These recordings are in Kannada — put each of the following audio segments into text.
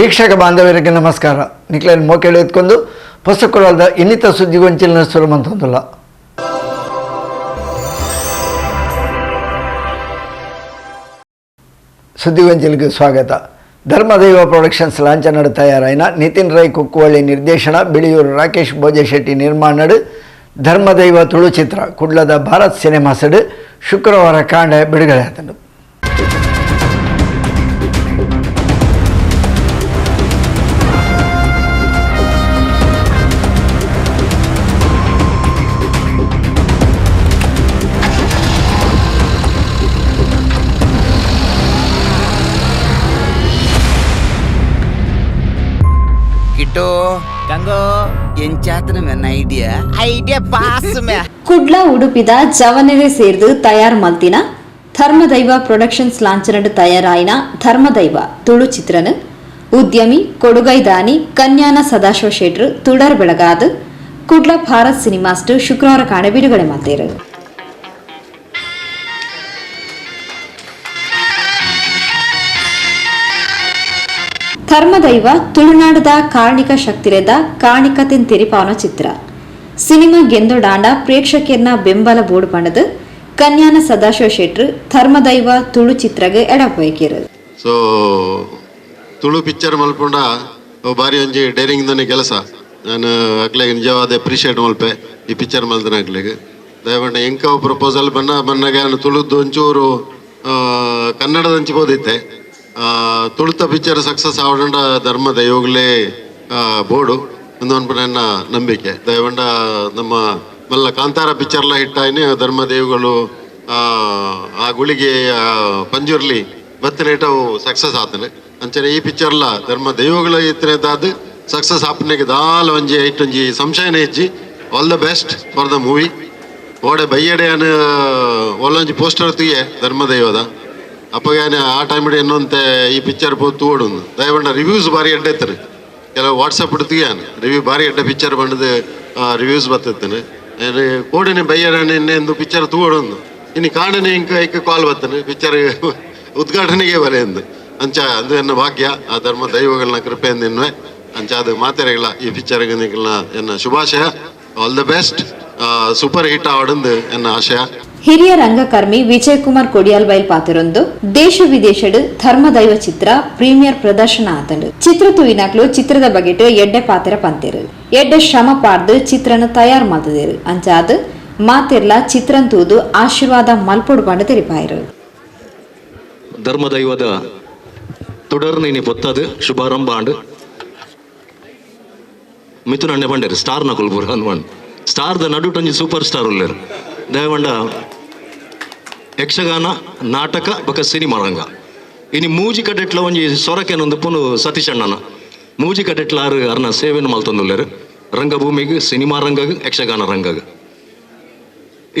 ವೀಕ್ಷಕ ಬಾಂಧವ್ಯರಿಗೆ ನಮಸ್ಕಾರ. ನಿಕ್ಲೇನ್ ಮೋಕೆಳು ಎತ್ಕೊಂಡು ಹೊಸಕೊಳದ ಇನ್ನಿತ ಸುದ್ದಿಗೊಂಚಿಲಿನ ಸ್ವಾಗತ. ಧರ್ಮದೈವ ಪ್ರೊಡಕ್ಷನ್ಸ್ ಲಾಂಛನಡು ತಯಾರಾಯಿನ ನಿತಿನ್ ರೈ ಕುಕ್ಕುವಳ್ಳಿ ನಿರ್ದೇಶನ, ಬಿಳಿಯೂರು ರಾಕೇಶ್ ಭೋಜಶೆಟ್ಟಿ ನಿರ್ಮಾಣಡು ಧರ್ಮದೈವ ತುಳು ಚಿತ್ರ, ಕುಡ್ಲದ ಭಾರತ್ ಸಿನಿಮಾಸಡು ಶುಕ್ರವಾರ ಕಾಂಡ ಬಿಡುಗಡೆ ಆತನು ಗಂಗೋ ಎಂಚಾತನ ಮೆನ್ನ ಐಡಿಯಾ ಐಡಿಯಾ ಪಾಸ್ ಮೇ ಕುಡ್ಲ ಉಡುಪಿದ ಜವನೆರೆ ಸೇರ್ದು ತಯಾರ್ ಮಲ್ತಿನ ಧರ್ಮದೈವ ಪ್ರೊಡಕ್ಷನ್ಸ್ ಲಾಂಛನಡು ತಯಾರಾಯಿನ ಧರ್ಮದೈವ ತುಳು ಚಿತ್ರನು ಉದ್ಯಮಿ ಕೊಡುಗೈದಾನಿ ಕನ್ಯಾನ ಸದಾಶಿವ ಶೆಟ್ರು ತುಡರ್ ಬೆಳಗಾದು ಕುಡ್ಲ ಭಾರತ್ ಸಿನಿಮಾಸ್ಟು ಶುಕ್ರವಾರ ಕಾಣ ಬಿಡುಗಡೆ ಮಾಡ್ತೇರು ಧರ್ಮದೈವ ತುಳುನಾಡದ ಕಾರ್ಣಿಕ ಶಕ್ತಿರೆದ ಕಾರ್ಣಿಕತೆನ್ ತಿರಿಪಾವನ ಚಿತ್ರ. ಸಿನಿಮಾ ಗೆಂದೊಡಾಂಡ ಪ್ರೇಕ್ಷಕಿಯನ್ನ ಬೆಂಬಲ ಬೋಡ್ ಪಣದ ಕನ್ಯಾನ ಸದಾಶಿವ ಶೆಟ್ರು ಧರ್ಮದೈವ, ತುಳು ಚಿತ್ರಗೆ ಎಡಪೋಯ್ಕಿರು ಸೊ ತುಳು ಪಿಕ್ಚರ್ ಮಲ್ಪುಂಡ ಬಾರಿ ಒಂಜಿ ಡೇರಿಂಗ್ ದೊನೆ ಕೆಲಸ. ನಾನು ಅಕ್ಲೆಗೆ ನಿಜವಾದ ಅಪ್ರಿಷಿಯೇಟ್ ಮಲ್ಪೆ ಈ ಪಿಕ್ಚರ್ ಮಲ್ತನ ಅಕ್ಲೆಗೆ. ದಯವಂಡ ಎಂಕ ಪ್ರಪೋಸಲ್ ಬನ್ನ ನಾನು ತುಳುದ್ದು ಒಂಚೂರು ಕನ್ನಡದಂಚಿ ಕನ್ನಡದ ಹಂಚಿಬೋದಿತ್ತೆ ತುಳುತ ಪಿಕ್ಚರ್ ಸಕ್ಸಸ್ ಆವಡಂಡ ಧರ್ಮ ದೈವಗಳೇ ಬೋರ್ಡು. ಒಂದು ನನ್ನ ನಂಬಿಕೆ. ದಯವಂಡ ನಮ್ಮ ಮಲ್ಲ ಕಾಂತಾರ ಪಿಕ್ಚರ್ಲ ಹಿಟ್ಟಾಯ್ನೆ ಧರ್ಮ ದೇವುಗಳು ಆ, ಗುಳಿಗೆ ಪಂಜುರ್ಲಿ ಬತ್ತನೇಟವು ಸಕ್ಸಸ್ ಆತನೆ ಅಂಚನೆ ಈ ಪಿಕ್ಚರ್ಲ ಧರ್ಮ ದೈವಗಳ ಇತ್ತನೇದಾದ ಸಕ್ಸಸ್ ಆಪನೆಗೆ ದಾಲ ಒಂಜಿ ಐಟೊಂಜಿ ಸಂಶಯನೇ ಇಜ್ಜಿ all the best for the movie ಓಡೆ ಬೈಯಡೆ ಅನ್ನ ಒಲ್ಲೊಂಜಿ ಪೋಸ್ಟರ್ ತುಯೆ ಧರ್ಮ ದೈವದ. ಅಪ್ಪಗಾನೆ ಆ ಟೈಮ್ ಇನ್ನೊಂದು ಈ ಪಿಕ್ಚರ್ ಪೋತು ಓಡುಂದು ದಯವಂಡ ರಿವ್ಯೂಸ್ ಬಾರಿ ಎಡ್ಡೆತ್ತನೆ ಕೆಲವು ವಾಟ್ಸಪ್ ಇಡ್ತೀಯ ರಿವ್ಯೂ ಬಾರಿ ಎಡ್ಡೆ ಪಿಕ್ಚರ್ ಬಂಡದು ರಿವ್ಯೂಸ್ ಬರ್ತೇನೆ ಕೋಡನೆ ಬೈಯಡನೆ ಎಂದು ಪಿಕ್ಚರ್ ತೂಡೊಂದು ಇನ್ನು ಕಾಣನೆ ಇಂಕ ಐಕ ಕಾಲ್ ಬರ್ತಾನೆ. ಪಿಕ್ಚರ್ ಉದ್ಘಾಟನೆಗೆ ಬರೆ ಎಂದು ಅಂಚ, ಅದು ಎನ್ನ ಭಾಗ್ಯ. ಆ ಧರ್ಮ ದೈವಗಳನ್ನ ಕೃಪೆಯಿಂದ ಎನ್ನುವೆ. ಅಂಚ, ಅದು ಮಾತೆರೆಗಳ ಈ ಪಿಕ್ಚರ್ ಎನ್ನ ಶುಭಾಶಯ. All the best super hit ಆವಡಂದು ಎನ್ನ ಆಶಯ. ಹಿರಿಯ ರಂಗಕರ್ಮಿ ವಿಜಯ್ ಕುಮಾರ್ ಕೊಡಿಯಾಲ್ ಬೈಲ್ ಪಾತಿರೊಂದು ದೇಶ ವಿದೇಶಡು ಧರ್ಮದೈವ ಚಿತ್ರ ಪ್ರೀಮಿಯರ್ ಪ್ರದರ್ಶನ ಆತಂಡು ಚಿತ್ರ ತೂಯಿನಾಕ್ಲು ಚಿತ್ರದ ಬಗೆಟ್ ಎಡ್ಡೆ ಪಾತ್ರ ಪಂತೇರು ಎಡ್ಡೆ ಶ್ರಮ ಪಾರ್ದು ಚಿತ್ರನ ತಯಾರ್ ಮಾಡ್ತಿದೇರು ಅಂಚಾದು ಮಾತಿರ್ಲ ಚಿತ್ರನ್ ತೂದು ಆಶೀರ್ವಾದ ಮಲ್ಪೊಡು ಪಂಡು ತೆರಿಪಾಯಿರು ಧರ್ಮದೈವದ തുടർന്ന് പൊത്തത് ശുഭാരംഭ ആണ്ട് ಮಿಥುನ್ ಅಣ್ಣೆ ಬಂಡೇರು ಸ್ಟಾರ್ ನ ಕೊಲ್ಪುರ Hanuman star the ನಡುಟೊಂಜಿ super star ಉಳ್ಳೇರು ದಯವಂಡ ಯಕ್ಷಗಾನ, ನಾಟಕ, ಬೊಕ ಸಿನಿಮಾ ರಂಗ ಇನಿ ಮೂಜಿ ಕಡೆಟ್ಲ ಒಂಜಿ ಸೊರಕೆನೊಂದು ಪುನು ಸತೀಶ್ ಅಣ್ಣನ. ಮೂಜಿ ಕಡೆಟ್ಲ ಆರು ಅರ್ನ ಸೇವೆನ ಮಲ್ತಂದುಲ್ಲರು ರಂಗಭೂಮಿಗೆ, ಸಿನಿಮಾ ರಂಗಗ್, ಯಕ್ಷಗಾನ ರಂಗಗ್.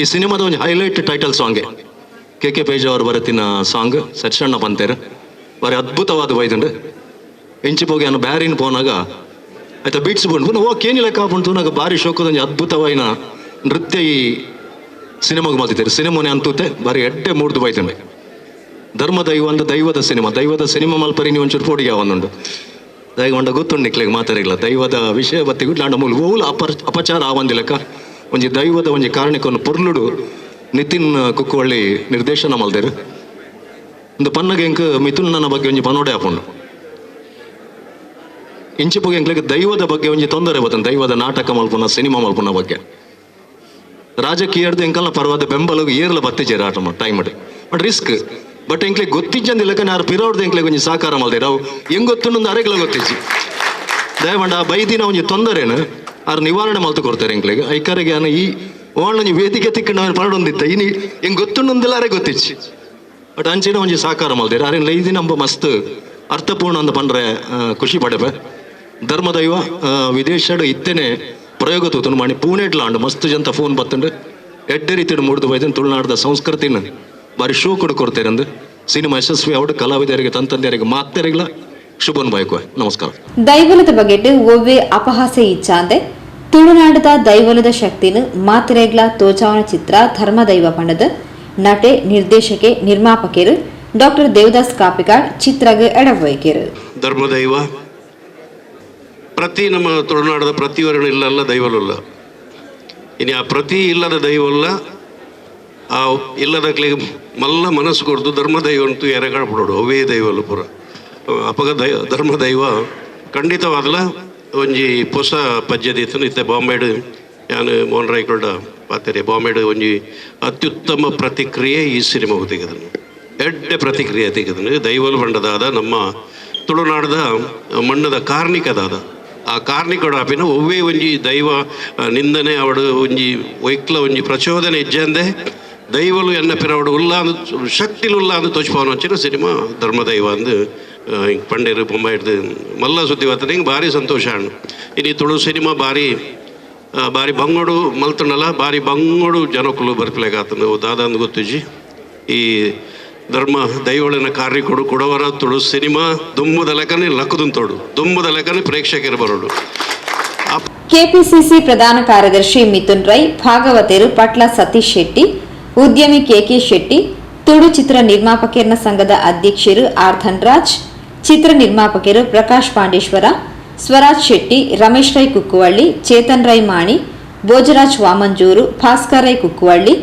ಈ ಸಿನಿಮಾದ ಒಂದು ಹೈಲೈಟ್ ಟೈಟಲ್ ಸಾಂಗೆ. ಕೆ ಕೆ ಪೇಜ್ ಅವರು ಬರತಿನ ಸಾಂಗ್ ಸತೀಶಣ್ಣ ಪಂತೇರು ಬಾರಿ ಅದ್ಭುತವಾದ ವೈದುಂಡು ಎಂಚಿ ಹೋಗಿ ಅನ್ನ ಬ್ಯಾರಿನ ಪೋನಾಗ, ಆಯ್ತಾ ಬೀಟ್ಸ್ ಪುನಃ ಓ ಕೇನಿ ಲೆಕ್ಕ ಬಂತು ನಾಗ ಬಾರಿ ಶೋಕದೊಂದು ಅದ್ಭುತವಾಯಿನ ನೃತ್ಯ ಈ ಸಿನಿಮಾಗೆ ಮಾತಿದ್ದಾರೆ ಸಿನಿಮಾನೆ ಅಂತೂತೆ ಬರೀ ಎಡ್ಡೆ ಮೂಡ್ದು ಬೈತಂಡೆ ಧರ್ಮ ದೈವ ಅಂದ ದೈವದ ಸಿನಿಮಾ. ದೈವದ ಸಿನಿಮಾ ಮಲ್ಪರಿ ನೀವು ಒಂಚೂರು ಫೋಡಿಗೆ ಅವನುಂಡು ದೈವಂಡ ಗೊತ್ತುಂಡು ನಿಕ್ಲಿಗೆ ಮಾತಾಡಿಲ್ಲ. ದೈವದ ವಿಷಯ ಬತ್ತಿಗೂ ಲಾಂಡ ಮೂಲ ಓಲ್ ಅಪರ್ ಅಪಚಾರ ಆವಂದಿ ಲೆಕ್ಕ. ಒಂಜಿ ದೈವದ ಒಂಜಿ ಕಾರಣಕ್ಕೊಂದು ಪೊರ್ಲುಡು ನಿತಿನ್ ಕುಕ್ಕುವಳ್ಳಿ ನಿರ್ದೇಶನ ಮಲ್ದೇರು. ಒಂದು ಪನ್ನಗೆ ಎಂಕ್ ಮಿಥುನ್ ನನ್ನ ಬಗ್ಗೆ ಒಂಜಿ ಪನೋಡೆ ಹಾಕೊಂಡು ಇಂಚಿ ಎಂಕ್ಲೆಗೆ ದೈವದ ಬಗ್ಗೆ ಒಂಜಿ ತೊಂದರೆ ಬರ್ತದೆ ದೈವದ ನಾಟಕ ಮಲ್ಪುನ, ಸಿನಿಮಾ ಮಲ್ಪುನ ಬಗ್ಗೆ. ರಾಜಕೀಯದ ಎಂಕಲ್ನ ಪರವಾದ ಬೆಂಬಲವು ಏರ್ಲ ಬತ್ತಿಜೇರು ಆಟ ಟೈಮ್ ಬಟ್ ರಿಸ್ಕ್ ಬಟ್ ಎಂಕ್ಲೆ ಗೊತ್ತಿಚ್ಚಂದ ಇಲ್ಲಕ ಯಾರು ಪಿರೋಡ್ದು ಎಂಕ್ಲೆ ಕೊಂಚ ಸಾಕಾರ ಮಲ್ದೆ. ಅವು ಹೆಂಗ್ ಗೊತ್ತು ಅರೆಗಳ ಗೊತ್ತಿಜ್ಜಿ. ಆ ಬೈದಿನ ಒಂಜಿ ತೊಂದರೆನು ಆರ್ ನಿವಾರಣೆ ಮಲ್ತು ಕೊಡ್ತಾರೆ ಎಂಕ್ಲಿಗೆ ಐಕರಿಗೆ ಅನ್ನ ಈ ಓಣ್ಣ ವೇದಿಕೆ ತಿಕ್ಕ ಅವನು ಪರಡೊಂದಿತ್ತ ಇನ್ನು ಹೆಂಗ್ ಗೊತ್ತುಂಡೊಂದಿಲ್ಲಾರೆ ಗೊತ್ತಿಚ್ಚಿ ಬಟ್ ಅಂಚಿನ ಒಂಜಿ ಸಾಕಾರ ಮಲ್ದಿರ ಅರೆ ಈ ದಿನ ಮಸ್ತ್ ಅರ್ಥಪೂರ್ಣ ಅಂತ ಪಂಡ್ರೆ ಖುಷಿ ಪಡೆಪೆ ಧರ್ಮದೈವ ವಿದೇಶ ಇತ್ತೇನೆ ಪ್ರಯೋಗ ತೂತನು ಮಾಡಿ ಪೂನೆಡ್ಲಾಂಡ್ ಮಸ್ತ್ ಜಂತ ಫೋನ್ ಬತ್ತಂಡು ಎಡ್ಡೆ ರೀತಿಯ ಮುಡಿದು ಬೈದನ್ ತುಳುನಾಡದ ಸಂಸ್ಕೃತಿನ ಬಾರಿ ಶೋ ಕೊಡು ಕೊಡ್ತೇನೆ ಅಂದು ಸಿನಿಮಾ ಯಶಸ್ವಿ ಅವಡು ಕಲಾವಿದರಿಗೆ ತಂತಂದ್ಯರಿಗೆ ಮಾತರಿಗಳ ಶುಭನ್ ಬಾಯ್ಕೋ ನಮಸ್ಕಾರ. ದೈವಲದ ಬಗೆಟ್ ಒವ್ವೆ ಅಪಹಾಸ್ಯ ಇಚ್ಛಾಂದೆ ತುಳುನಾಡದ ದೈವಲದ ಶಕ್ತಿನ ಮಾತ್ರೆಗ್ಲ ತೋಚಾವನ ಚಿತ್ರ ಧರ್ಮ ದೈವ ಪಣದ ನಟೆ ನಿರ್ದೇಶಕೆ ನಿರ್ಮಾಪಕರು ಡಾಕ್ಟರ್ ದೇವದಾಸ್ ಕಾಪಿಕಾಡ್ ಚಿತ್ರಗೆ ಎಡವೈಕೆರು. ಧರ್ಮದೈವ ಪ್ರತಿ ನಮ್ಮ ತುಳುನಾಡದ ಪ್ರತಿಯೊರಣ ಇಲ್ಲಲ್ಲ ದೈವಲುಲ್ಲ. ಇನ್ನು ಆ ಪ್ರತಿ ಇಲ್ಲದ ದೈವಲ್ಲ ಆ ಇಲ್ಲದಕ್ಕೆ ಮಲ್ಲ ಮನಸ್ಸು ಕೊಡ್ದು ಧರ್ಮದೈವ ಅಂತೂ ಎರೆಗಾಳ ಬಿಡೋಡು, ಅವೇ ದೈವಲು ಪುರ. ಅಪಗ ದೈವ, ಧರ್ಮ ದೈವ ಖಂಡಿತವಾದಲ್ಲ ಒಂಜಿ ಹೊಸ ಪದ್ಯದೀತನು ಇತ್ತೆ ಬಾಂಬೆಡ್ ಯಾನು ಮೋಹನ್ ರಾಯ್ಕೊಂಡ ಪಾತೆರೆ, ಬಾಂಬೆಡ್ ಒಂಜಿ ಅತ್ಯುತ್ತಮ ಪ್ರತಿಕ್ರಿಯೆ ಈ ಸಿನಿಮಾವು ತೆಗೆದನು. ಎಡ್ಡೆ ಪ್ರತಿಕ್ರಿಯೆ ತೆಗೆದನು. ದೈವಲು ಬಂಡದಾದ ನಮ್ಮ ತುಳುನಾಡದ ಮಣ್ಣದ ಕಾರ್ಣಿಕದಾದ ಆ ಕಾರಣಿಕಡಾಪಿನ ಒವ್ವೇ ಒಂಜಿ ದೈವ ನಿಂದನೆ ಅವಡು ಒಂಜಿ ವೈಕ್ಲ ಒಂಜಿ ಪ್ರಚೋದನೆ ಇಜ್ಜಂದೆ. ದೈವಲು ಎನ್ನ ಪಿರವಡು ಉಲ್ಲ ಅಂದು ಶಕ್ತಿಲು ಉಲ್ಲ ಅಂದು ಸಿನಿಮಾ, ಧರ್ಮದೈವ ಅಂದು ಹಿಂಗೆ ಪಂಡೇರು ಬೊಮ್ಮ ಹಿಡ್ದು ಮಲ್ಲ ಸುದ್ದಿ ಬರ್ತದೆ ಹಿಂಗೆ ಭಾರಿ ಸಂತೋಷ ಅಣ್ಣು ಇನ್ನು ತುಳು ಸಿನಿಮಾ ಭಾರಿ ಬಾರಿ ಬಂಗೋಡು ಮಲ್ತಣ್ಣಲ್ಲ ಬಾರಿ ಬಂಗೋಡು ಜನಕ್ಕೂ ಬರ್ಪಲೇಗಾತಂದು ದಾದ ಅಂದು ಗೊತ್ತಿಜ್ಜಿ. ಈ ಧರ್ಮ ದೈವಳಿನ ಕಾರ್ಯ ಕೊಡು, ಕೊಡವರ, ತುಳು ಸಿನಿಮಾ ದುಮ್ಮದ ಲೆಕ್ಕನೆ ಲಕ್ಕದುಂತೋಡು ದುಮ್ಮದ ಲೆಕ್ಕನೆ ಪ್ರೇಕ್ಷಕರು ಬರೋಡು ಕೆಪಿಸಿಸಿ ಪ್ರಧಾನ ಕಾರ್ಯದರ್ಶಿ ಮಿಥುನ್ ರೈ, ಭಾಗವತರು ಪಟ್ಲ ಸತೀಶ್ ಶೆಟ್ಟಿ, ಉದ್ಯಮಿ ಕೆಕೆ ಶೆಟ್ಟಿ, ತುಳು ಚಿತ್ರ ನಿರ್ಮಾಪಕರನ ಸಂಘದ ಅಧ್ಯಕ್ಷರು ಆರ್ ಧನ್ರಾಜ್ ಚಿತ್ರ ನಿರ್ಮಾಪಕರು ಪ್ರಕಾಶ್ ಪಾಂಡೇಶ್ವರ, ಸ್ವರಾಜ್ ಶೆಟ್ಟಿ, ರಮೇಶ್ ರೈ ಕುಕ್ಕುವಳ್ಳಿ, ಚೇತನ್ ರೈ ಮಾಣಿ, ಭೋಜರಾಜ್ ವಾಮಂಜೂರು, ಭಾಸ್ಕರ್ ರೈ ಕುಕ್ಕುವಳ್ಳಿ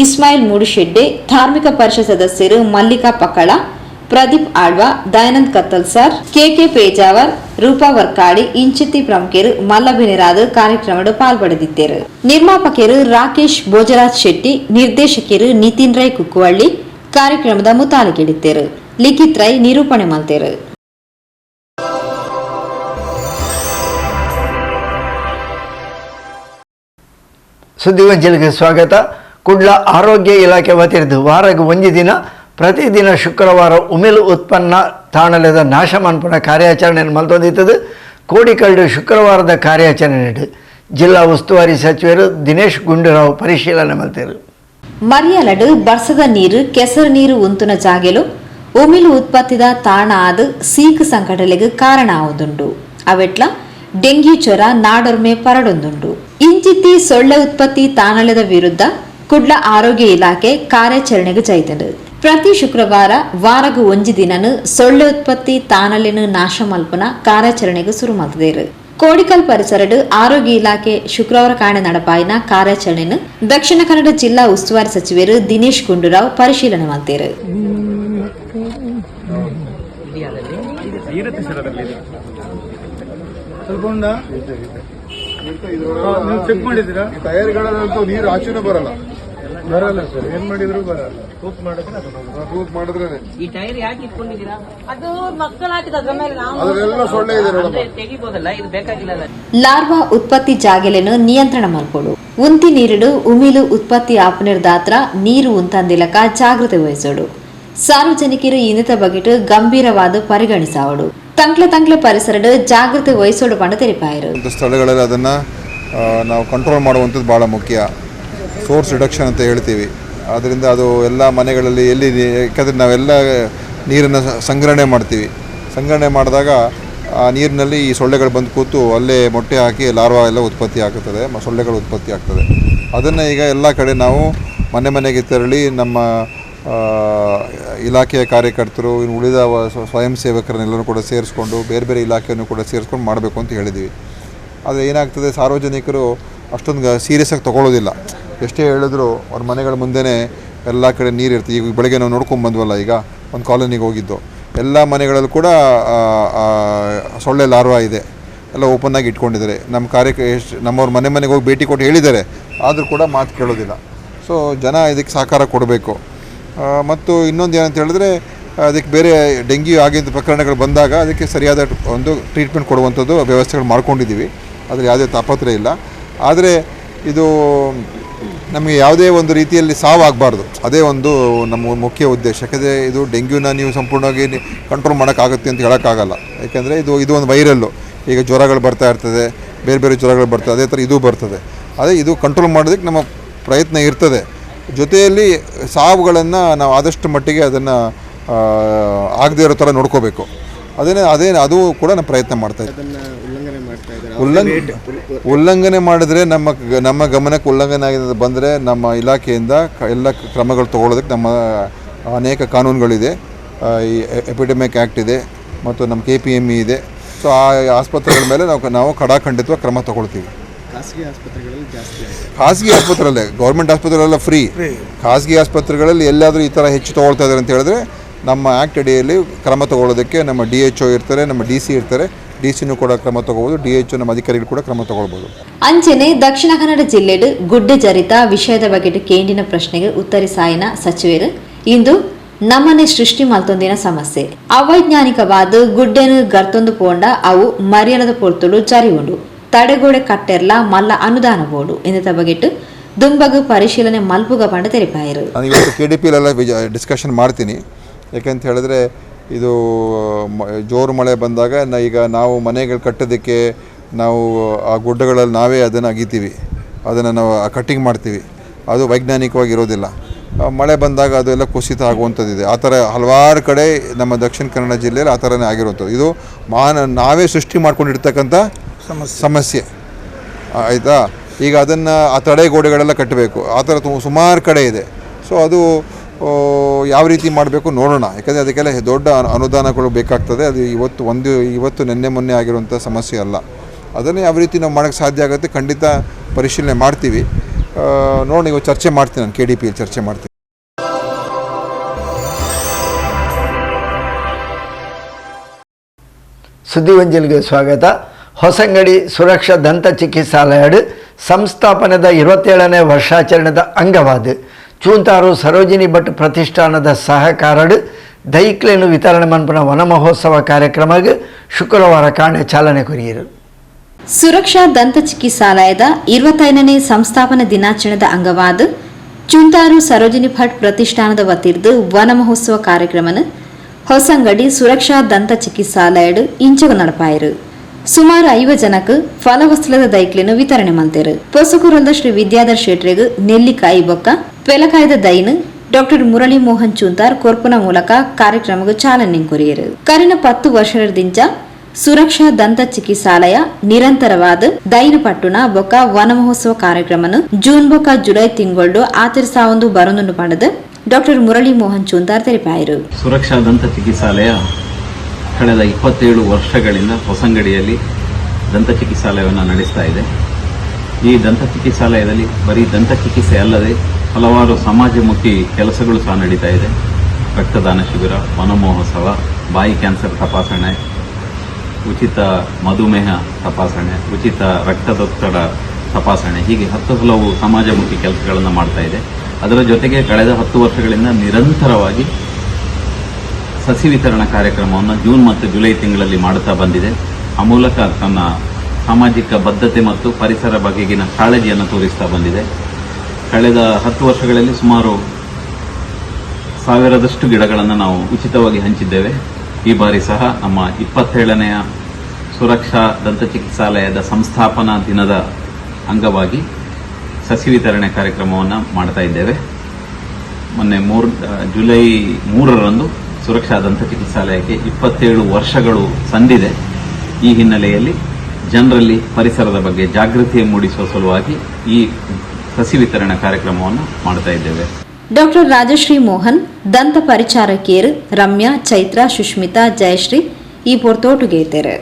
ಇಸ್ಮಾಯಿಲ್ ಮೂಡಿಶೆಡ್ಡೆ, ಧಾರ್ಮಿಕ ಪರಿಷತ್ ಸದಸ್ಯರು ಮಲ್ಲಿಕಾ ಪಕ್ಕಳ, ಪ್ರದೀಪ್ ಆಳ್ವ, ದಯಾನಂದ್ ಕತ್ತಲ್ ಸರ್, ಕೆಕೆ ಪೇಜಾವರ್, ರೂಪಾ ವರ್ಕಾಡಿ ಇಂಚಿತಿ ಪ್ರಮುಖರು ಮಲ್ಲಭಿನಿರಾದ ಕಾರ್ಯಕ್ರಮದ ಪಾಲ್ಪಡೆದಿದ್ದರು ನಿರ್ಮಾಪಕರು ರಾಕೇಶ್ ಭೋಜರಾಜ್ ಶೆಟ್ಟಿ, ನಿರ್ದೇಶಕರು ನಿತಿನ್ ರೈ ಕುಕ್ಕುವಳ್ಳಿ ಕಾರ್ಯಕ್ರಮದ ಮುತಾಲಿಕೆಡಿದ್ದರು ಲಿಖಿತ್ ರೈ ನಿರೂಪಣೆ ಮಲ್ತೇರು ಸುದ್ದಿವಂಚಲಿಗೆ ಸ್ವಾಗತ. ಕುಡ್ಲ ಆರೋಗ್ಯ ಇಲಾಖೆ ವತಿಯಿಂದ ವಾರಕ್ಕೆ ಒಂದು ದಿನ, ಪ್ರತಿದಿನ ಶುಕ್ರವಾರ ಉಮಿಲ್ ಉತ್ಪನ್ನ ತಾಣಲೆದ ನಾಶ ಮನ್ಪುನ ಕಾರ್ಯಾಚರಣೆಯನ್ನು ಮಲ್ತೊಂದಿತ್ತದು ಕೋಡಿಕಲ್ಡು ಶುಕ್ರವಾರದ ಕಾರ್ಯಾಚರಣೆ ಜಿಲ್ಲಾ ಉಸ್ತುವಾರಿ ಸಚಿವರು ದಿನೇಶ್ ಗುಂಡೂರಾವ್ ಪರಿಶೀಲನೆ ಮಲ್ತಿರು ಮರಿಯಲಡು ಬರ್ಸದ ನೀರು, ಕೆಸರು ನೀರು ಉಂತುನ ಜಾಗೆಲು ಉಮಿಲು ಉತ್ಪತ್ತಿದ ತಾಣ ಆದ ಸೀಕ್ ಸಂಕಟಲೆಗೆ ಕಾರಣ ಆವುದುಂಡು ಅವೆಟ್ಲ ಡೆಂಗ್ಯೂ ಜ್ವರ, ನಾಡೊರ್ಮೆ ಪರಡೊಂದುಂಡು ಇಂಚಿತ್ತಿ ಸೊಳ್ಳೆ ಉತ್ಪತ್ತಿ ತಾಣಲೆದ ವಿರುದ್ಧ ಕುಡ್ಲ ಆರೋಗ್ಯ ಇಲಾಖೆ ಕಾರ್ಯಾಚರಣೆಗೆ ಜೈತಂಡು ಪ್ರತಿ ಶುಕ್ರವಾರ ವಾರಗು ಒಂಜಿ ದಿನನು ಸೊಳ್ಳೆ ಉತ್ಪತ್ತಿ ತಾಣಲೆನು ನಾಶ ಮಲ್ಪನ ಕಾರ್ಯಾಚರಣೆಗೆ ಶುರು ಮಲ್ತದೇರು ಕೋಡಿಕಲ್ ಪರಿಸರಡು ಆರೋಗ್ಯ ಇಲಾಖೆ ಶುಕ್ರವಾರ ಕಾಣ ನಡಪಾಯಿನ ಕಾರ್ಯಾಚರಣೆಯನ್ನು ದಕ್ಷಿಣ ಕನ್ನಡ ಜಿಲ್ಲಾ ಉಸ್ತುವಾರಿ ಸಚಿವರು ದಿನೇಶ್ ಗುಂಡೂರಾವ್ ಪರಿಶೀಲನೆ ಮಾಡ್ತಾರೆ. ಚೆಕ್ ನೀರು ಆಚೆನೂ ಬರಲ್ಲ. ಬರಲ್ಲ ಸರ್. ಏನ್ ಮಾಡಿದ್ರು ಬರಲ್ಲ. ತೂತ್ ಮಾಡಿದ್ರೆ ತೂತ್ ಮಾಡಿದ್ರೆ ಈ ಟೈರ್ ಯಾಕೆ ಇಟ್ಕೊಂಡಿದ್ದೀರಾ? ಅದು ಮಕ್ಕಳು ಹಾಕಿದ ಅದ್ರ ಮೇಲೆ ನಾವು ಸೊಳ್ಳೆ ಇದೆ ತೆಗಿಬೋದಲ್ಲ ಇದು ಬೇಕಾಗಿಲ್ಲ ಲಾರ್ವಾ ಉತ್ಪತ್ತಿ ಜಾಗೆಲೆನು ನಿಯಂತ್ರಣ ಮಾಡ್ಕೊಡು ಉಂತಿ ನೀರಿಡು ಉಮಿಲು ಉತ್ಪತ್ತಿ ಆಪನಿರ್ದಾತ್ರ ನೀರು ಉಂತಂದಿಲಕ ಜಾಗೃತಿ ವಹಿಸೋಡು. ಸಾರ್ವಜನಿಕರು ಇನ್ನಿತ ಬಗೆಟು ಗಂಭೀರವಾದ ಪರಿಗಣಿಸಾವಡು. ತಂಕ್ಲೆ ತಂಕ್ಲೆ ಪರಿಸರಡು ಜಾಗೃತಿ ವಹಿಸೋಡು ಪಂಡ ತೆರಿಪಾಯರು. ಸ್ಥಳಗಳಲ್ಲಿ ಅದನ್ನ ನಾವು ಕಂಟ್ರೋಲ್ ಮಾಡುವಂಥದ್ದು ಬಹಳ ಮುಖ್ಯ. ಸೋರ್ಸ್ ರಿಡಕ್ಷನ್ ಅಂತ ಹೇಳ್ತೀವಿ. ಆದ್ದರಿಂದ ಅದು ಎಲ್ಲ ಮನೆಗಳಲ್ಲಿ ಎಲ್ಲಿ ಯಾಕಂದರೆ ನಾವೆಲ್ಲ ನೀರನ್ನು ಸಂಗ್ರಹಣೆ ಮಾಡ್ತೀವಿ. ಸಂಗ್ರಹಣೆ ಮಾಡಿದಾಗ ಆ ನೀರಿನಲ್ಲಿ ಈ ಸೊಳ್ಳೆಗಳು ಬಂದು ಕೂತು ಅಲ್ಲೇ ಮೊಟ್ಟೆ ಹಾಕಿ ಲಾರ್ವಾ ಎಲ್ಲ ಉತ್ಪತ್ತಿ ಆಗುತ್ತದೆ ಸೊಳ್ಳೆಗಳು ಉತ್ಪತ್ತಿ ಆಗ್ತದೆ. ಅದನ್ನು ಈಗ ಎಲ್ಲ ಕಡೆ ನಾವು ಮನೆ ಮನೆಗೆ ತೆರಳಿ ನಮ್ಮ ಇಲಾಖೆಯ ಕಾರ್ಯಕರ್ತರು, ಇನ್ನು ಉಳಿದ ಸ್ವಯಂ ಸೇವಕರನ್ನೆಲ್ಲರೂ ಕೂಡ ಸೇರಿಸ್ಕೊಂಡು ಬೇರೆ ಬೇರೆ ಇಲಾಖೆಯನ್ನು ಕೂಡ ಸೇರಿಸ್ಕೊಂಡು ಮಾಡಬೇಕು ಅಂತ ಹೇಳಿದ್ವಿ ಆದರೆ ಏನಾಗ್ತದೆ, ಸಾರ್ವಜನಿಕರು ಅಷ್ಟೊಂದು ಸೀರಿಯಸ್ ಆಗಿ ತೊಗೊಳ್ಳೋದಿಲ್ಲ ಎಷ್ಟೇ ಹೇಳಿದ್ರು ಅವ್ರ ಮನೆಗಳ ಮುಂದೆನೇ ಎಲ್ಲ ಕಡೆ ನೀರು ಇರ್ತೀವಿ ಈಗ ಬೆಳಗ್ಗೆ ನಾವು ನೋಡ್ಕೊಂಡು ಬಂದ್ವಲ್ಲ ಈಗ, ಒಂದು ಕಾಲೋನಿಗೆ ಹೋಗಿದ್ದು. ಎಲ್ಲ ಮನೆಗಳಲ್ಲೂ ಕೂಡ ಸೊಳ್ಳೆ ಲಾರ್ವಾ ಇದೆ. ಎಲ್ಲ ಓಪನ್ ಆಗಿ ಇಟ್ಕೊಂಡಿದ್ದಾರೆ. ನಮ್ಮ ಕಾರ್ಯಕ್ಕೆ ಎಷ್ಟು, ನಮ್ಮವ್ರ ಮನೆ ಮನೆಗೆ ಹೋಗಿ ಭೇಟಿ ಕೊಟ್ಟು ಹೇಳಿದ್ದಾರೆ. ಆದರೂ ಕೂಡ ಮಾತು ಕೇಳೋದಿಲ್ಲ. ಸೊ ಜನ ಇದಕ್ಕೆ ಸಹಕಾರ ಕೊಡಬೇಕು. ಮತ್ತು ಇನ್ನೊಂದು ಏನಂತ ಹೇಳಿದ್ರೆ, ಅದಕ್ಕೆ ಬೇರೆ ಡೆಂಗ್ಯೂ ಆಗಿದ್ದ ಪ್ರಕರಣಗಳು ಬಂದಾಗ ಅದಕ್ಕೆ ಸರಿಯಾದ ಒಂದು ಟ್ರೀಟ್ಮೆಂಟ್ ಕೊಡುವಂಥದ್ದು ವ್ಯವಸ್ಥೆಗಳು ಮಾಡ್ಕೊಂಡಿದ್ದೀವಿ. ಆದರೆ ಯಾವುದೇ ತಾಪತ್ರೆ ಇಲ್ಲ. ಆದರೆ ಇದು ನಮಗೆ ಯಾವುದೇ ಒಂದು ರೀತಿಯಲ್ಲಿ ಸಾವಾಗಬಾರ್ದು. ಅದೇ ಒಂದು ನಮ್ಮ ಮುಖ್ಯ ಉದ್ದೇಶ. ಯಾಕಂದರೆ ಇದು ಡೆಂಗ್ಯೂನ ನೀವು ಸಂಪೂರ್ಣವಾಗಿ ಕಂಟ್ರೋಲ್ ಮಾಡೋಕ್ಕಾಗುತ್ತೆ ಅಂತ ಹೇಳೋಕ್ಕಾಗಲ್ಲ. ಯಾಕೆಂದರೆ ಇದು ಇದು ಒಂದು ವೈರಲ್ಲು. ಈಗ ಜ್ವರಗಳು ಬರ್ತಾ ಇರ್ತದೆ, ಬೇರೆ ಬೇರೆ ಜ್ವರಗಳು ಬರ್ತದೆ ಅದೇ ಥರ ಇದು ಬರ್ತದೆ. ಅದೇ ಇದು ಕಂಟ್ರೋಲ್ ಮಾಡೋದಕ್ಕೆ ನಮ್ಮ ಪ್ರಯತ್ನ ಇರ್ತದೆ. ಜೊತೆಯಲ್ಲಿ ಸಾವುಗಳನ್ನು ನಾವು ಆದಷ್ಟು ಮಟ್ಟಿಗೆ ಅದನ್ನು ಆಗದೇ ಇರೋ ಥರ ನೋಡ್ಕೋಬೇಕು. ಅದನ್ನೇ, ಅದೇ, ಅದು ಕೂಡ ನಾವು ಪ್ರಯತ್ನ ಮಾಡ್ತಾ ಇದ್ದೀವಿ ಉಲ್ಲಂಘನೆ ಉಲ್ಲಂಘನೆ ಮಾಡಿದ್ರೆ ನಮ್ಮ ನಮ್ಮ ಗಮನಕ್ಕೆ ಉಲ್ಲಂಘನೆ ಆಗಿದೆ ಬಂದರೆ ನಮ್ಮ ಇಲಾಖೆಯಿಂದ ಕ- ಎಲ್ಲ ಕ್ರಮಗಳು ತಗೊಳ್ಳೋದಕ್ಕೆ ನಮ್ಮ ಅನೇಕ ಕಾನೂನುಗಳಿದೆ. ಈ ಎಪಿಡೆಮಿಕ್ ಆ್ಯಕ್ಟ್ ಇದೆ ಮತ್ತು ನಮ್ಮ ಕೆ ಪಿ ಎಂ ಇ ಇದೆ. ಸೊ ಆ ಆಸ್ಪತ್ರೆಗಳ ಮೇಲೆ ನಾವು ನಾವು ಕಡಾಖಂಡಿತವಾಗಿ ಕ್ರಮ ತಗೊಳ್ತೀವಿ. ಖಾಸಗಿ ಆಸ್ಪತ್ರೆಯಲ್ಲೇ ಗೌರ್ಮೆಂಟ್ ಆಸ್ಪತ್ರೆಗಳೆಲ್ಲ ಫ್ರೀ ಖಾಸಗಿ ಆಸ್ಪತ್ರೆಗಳಲ್ಲಿ ಎಲ್ಲಾದರೂ ಈ ಥರ ಹೆಚ್ಚು ತೊಗೊಳ್ತಾ ಇದ್ದಾರೆ ಅಂತ ಹೇಳಿದ್ರೆ ನಮ್ಮ ಆ್ಯಕ್ಟ್ ಅಡಿಯಲ್ಲಿ ಕ್ರಮ ತಗೊಳ್ಳೋದಕ್ಕೆ ನಮ್ಮ ಡಿ ಎಚ್ ಒ ಇರ್ತಾರೆ ನಮ್ಮ ಡಿ ಸಿ ಇರ್ತಾರೆ. ಡಿ ಸಿನೂ ಕೂಡ ಕ್ರಮ ತಗೋಬಹುದು ಡಿ ಎಚ್ ನಮ್ಮ ಅಧಿಕಾರಿಗಳು ಕೂಡ ಕ್ರಮ ತಗೊಳ್ಬಹುದು ಅಂಚೆನೆ ದಕ್ಷಿಣ ಕನ್ನಡ ಜಿಲ್ಲೆಡು ಗುಡ್ಡೆ ಜರಿತ ವಿಷಯದ ಬಗ್ಗೆ ಕೇಂದಿನ ಪ್ರಶ್ನೆಗೆ ಉತ್ತರಿಸಾಯನ ಸಚಿವರು. ಇಂದು ನಮ್ಮನೆ ಸೃಷ್ಟಿ ಮಲ್ತೊಂದಿನ ಸಮಸ್ಯೆ. ಅವೈಜ್ಞಾನಿಕವಾದ ಗುಡ್ಡೆನು ಗರ್ತೊಂದು ಪೋಂಡ ಅವು ಮರ್ಯಾದ ಪೊರ್ತುಲು ಜಾರಿ ಉಂಡು ತಡೆಗೋಡೆ ಕಟ್ಟೆರ್ಲ ಮಲ್ಲ ಅನುದಾನ ಬೋಡು ಎಂದ ಬಗೆಟ್ ದುಂಬಗು ಪರಿಶೀಲನೆ ಮಲ್ಪುಗ ಪಂಡ ತೆರಿಪಾಯರು. ನಾನು ಇವತ್ತು ಕೆ ಡಿ ಪಿಲೆಲ್ಲ ಡಿಸ್ಕಷನ್ ಮಾಡ್ತೀನಿ. ಯಾಕಂತ ಹೇಳಿದ್ರೆ ಇದು ಮ- ಜೋರು ಮಳೆ ಬಂದಾಗ ನ ಈಗ ನಾವು ಮನೆಗಳು ಕಟ್ಟೋದಕ್ಕೆ ನಾವು ಆ ಗುಡ್ಡಗಳಲ್ಲಿ ನಾವೇ ಅದನ್ನು ಅಗಿತೀವಿ. ಅದನ್ನು ನಾವು ಕಟ್ಟಿಂಗ್ ಮಾಡ್ತೀವಿ. ಅದು ವೈಜ್ಞಾನಿಕವಾಗಿರೋದಿಲ್ಲ ಮಳೆ ಬಂದಾಗ ಅದೆಲ್ಲ ಕುಸಿತ ಆಗುವಂಥದ್ದಿದೆ. ಆ ಥರ ಹಲವಾರು ಕಡೆ ನಮ್ಮ ದಕ್ಷಿಣ ಕನ್ನಡ ಜಿಲ್ಲೆಯಲ್ಲಿ ಆ ಥರನೇ ಆಗಿರುವಂಥದ್ದು. ಇದು ಮಾನ ನಾವೇ ಸೃಷ್ಟಿ ಮಾಡ್ಕೊಂಡಿರ್ತಕ್ಕಂಥ ಸಮಸ್ಯೆ. ಆಯಿತಾ? ಈಗ ಅದನ್ನು ಆ ತಡೆಗೋಡೆಗಳೆಲ್ಲ ಕಟ್ಟಬೇಕು. ಆ ಥರ ತು ಸುಮಾರು ಕಡೆ ಇದೆ. ಸೊ ಅದು ಯಾವ ರೀತಿ ಮಾಡಬೇಕು ನೋಡೋಣ. ಯಾಕಂದರೆ ಅದಕ್ಕೆಲ್ಲ ದೊಡ್ಡ ಅನುದಾನಗಳು ಬೇಕಾಗ್ತದೆ. ಅದು ಇವತ್ತು ಒಂದು, ಇವತ್ತು ನಿನ್ನೆ ಮೊನ್ನೆ ಆಗಿರುವಂಥ ಸಮಸ್ಯೆ ಅಲ್ಲ. ಅದನ್ನು ಯಾವ ರೀತಿ ನಾವು ಮಾಡೋಕ್ಕೆ ಸಾಧ್ಯ ಆಗುತ್ತೆ ಖಂಡಿತ ಪರಿಶೀಲನೆ ಮಾಡ್ತೀವಿ. ನೋಡಿ ಇವತ್ತು ಚರ್ಚೆ ಮಾಡ್ತೀನಿ ನಾನು ಕೆ ಡಿ ಪಿಯಲ್ಲಿ ಚರ್ಚೆ ಮಾಡ್ತೀನಿ. ಸುದ್ದಿವಂಜಲ್ಗೆ ಸ್ವಾಗತ. ಹೊಸಂಗಡಿ ಸುರಕ್ಷಾ ದಂತ ಚಿಕಿತ್ಸಾಲಯ ಸಂಸ್ಥಾಪನೆದ ಇರುವತ್ತೇಳನೇ ವರ್ಷಾಚರಣೆದ ಅಂಗವಾದ ಚೂಂತಾರು ಸರೋಜಿನಿ ಭಟ್ ಪ್ರತಿಷ್ಠಾನದ ಸಹಕಾರಡ್ ದೈಕ್ಲೇನು ವಿತರಣೆ ಮನ್ಪುನ ವನ ಮಹೋತ್ಸವ ಕಾರ್ಯಕ್ರಮಕ್ಕೆ ಶುಕ್ರವಾರ ಕಾಣೆ ಚಾಲನೆ ಕೊರಿಯರು. ಸುರಕ್ಷಾ ದಂತ ಚಿಕಿತ್ಸಾಲಯದ ಇರುವತ್ತೈದನೇ ಸಂಸ್ಥಾಪನಾ ದಿನಾಚರಣೆದ ಅಂಗವಾದ ಚುಂತಾರು ಸರೋಜಿನಿ ಭಟ್ ಪ್ರತಿಷ್ಠಾನದ ವತಿರ್ದು ವನ ಮಹೋತ್ಸವ ಕಾರ್ಯಕ್ರಮನ ಹೊಸಂಗಡಿ ಸುರಕ್ಷಾ ದಂತ ಚಿಕಿತ್ಸಾಲಯಡು ಇಂಚಗ ನಡಪಾಯರು. ಸುಮಾರು ಐವ ಜನಕ್ ಫಲವಸ್ತುಲದ ದೈಕ್ಲೆನು ವಿತರಣೆ ಮಲ್ತೇರು ಪೊಸಕುರಂದ ಶ್ರೀ ವಿದ್ಯಾಧರ್ ಶೆಟ್ರಿಗ್ ನೆಲ್ಲಿಕಾಯಿ ಬೊಕ್ಕ, ಪೆಲಕಾಯ್ದ ದೈನ್, ಡಾಕ್ಟರ್ ಮುರಳಿ ಮೋಹನ್ ಚೂಂತಾರ್ ಕೊರ್ಪುನ ಮೂಲಕ ಕಾರ್ಯಕ್ರಮಗ ಚಾಲನೆ ಕೊರಿಯರು. ಕರಿನ ಪತ್ತು ವರ್ಷದಿಂದ ಸುರಕ್ಷಾ ದಂತ ಚಿಕಿತ್ಸಾಲಯ ನಿರಂತರವಾದ ದೈನ ಪಟ್ಟುನ ಬೊಕ್ಕ ವನ ಮಹೋತ್ಸವ ಕಾರ್ಯಕ್ರಮನು ಜೂನ್ ಬೊಕ್ಕ ಜುಲೈ ತಿಂಗಳು ಆಚರಿಸಾವೊಂದು ಬರೊಂದು ಪಡೆದು ಡಾಕ್ಟರ್ ಮುರಳಿ ಮೋಹನ್ ಚೂಂತಾರ್ ತೆರಪಾಯರು. ಸುರಕ್ಷಾ ದಂತ ಚಿಕಿತ್ಸಾಲಯ ಕಳೆದ ಇಪ್ಪತ್ತೇಳು ವರ್ಷಗಳಿಂದ ಹೊಸಂಗಡಿಯಲ್ಲಿ ದಂತ ಚಿಕಿತ್ಸಾಲಯವನ್ನು ನಡೆಸ್ತಾ ಇದೆ. ಈ ದಂತ ಚಿಕಿತ್ಸಾಲಯದಲ್ಲಿ ಬರೀ ದಂತ ಚಿಕಿತ್ಸೆ ಅಲ್ಲದೆ ಹಲವಾರು ಸಮಾಜಮುಖಿ ಕೆಲಸಗಳು ಸಹ ನಡೀತಾ ಇದೆ. ರಕ್ತದಾನ ಶಿಬಿರ ವನಮಹೋತ್ಸವ ಬಾಯಿ ಕ್ಯಾನ್ಸರ್ ತಪಾಸಣೆ, ಉಚಿತ ಮಧುಮೇಹ ತಪಾಸಣೆ, ಉಚಿತ ರಕ್ತದೊತ್ತಡ ತಪಾಸಣೆ, ಹೀಗೆ ಹತ್ತು ಹಲವು ಸಮಾಜಮುಖಿ ಕೆಲಸಗಳನ್ನು ಮಾಡ್ತಾ ಇದೆ. ಅದರ ಜೊತೆಗೆ ಕಳೆದ ಹತ್ತು ವರ್ಷಗಳಿಂದ ನಿರಂತರವಾಗಿ ಸಸಿ ವಿತರಣಾ ಕಾರ್ಯಕ್ರಮವನ್ನು ಜೂನ್ ಮತ್ತು ಜುಲೈ ತಿಂಗಳಲ್ಲಿ ಮಾಡುತ್ತಾ ಬಂದಿದೆ. ಆ ಮೂಲಕ ತನ್ನ ಸಾಮಾಜಿಕ ಬದ್ಧತೆ ಮತ್ತು ಪರಿಸರ ಬಗೆಗಿನ ಕಾಳಜಿಯನ್ನು ತೋರಿಸ್ತಾ ಬಂದಿದೆ. ಕಳೆದ ಹತ್ತು ವರ್ಷಗಳಲ್ಲಿ ಸುಮಾರು ಸಾವಿರದಷ್ಟು ಗಿಡಗಳನ್ನು ನಾವು ಉಚಿತವಾಗಿ ಹಂಚಿದ್ದೇವೆ. ಈ ಬಾರಿ ಸಹ ನಮ್ಮ ಇಪ್ಪತ್ತೇಳನೆಯ ಸುರಕ್ಷಾ ದಂತ ಚಿಕಿತ್ಸಾಲಯದ ಸಂಸ್ಥಾಪನಾ ದಿನದ ಅಂಗವಾಗಿ ಸಸಿ ವಿತರಣೆ ಕಾರ್ಯಕ್ರಮವನ್ನು ಮಾಡ್ತಾ ಇದ್ದೇವೆ. ಮೊನ್ನೆ ಮೂರು, ಜುಲೈ ಮೂರರಂದು ಸುರಕ್ಷಾ ದಂತ ಚಿಕಿತ್ಸಾಲಯಕ್ಕೆ ಇಪ್ಪತ್ತೇಳು ವರ್ಷಗಳು ಸಂದಿದೆ. ಈ ಹಿನ್ನೆಲೆಯಲ್ಲಿ ಜನರಲ್ಲಿ ಪರಿಸರದ ಬಗ್ಗೆ ಜಾಗೃತಿ ಮೂಡಿಸುವ ಸಲುವಾಗಿ ಈ ಸಸಿ ವಿತರಣಾ ಕಾರ್ಯಕ್ರಮವನ್ನು ಮಾಡ್ತಾ ಇದ್ದೇವೆ. ಡಾಕ್ಟರ್ ರಾಜಶ್ರೀ ಮೋಹನ್ ದಂತ ಪರಿಚಾರಕಿಯರು ರಮ್ಯಾ ಚೈತ್ರಾ ಸುಷ್ಮಿತಾ ಜಯಶ್ರೀ ಈ ಪೊರ್ತೋಟುಗೇತೆರು.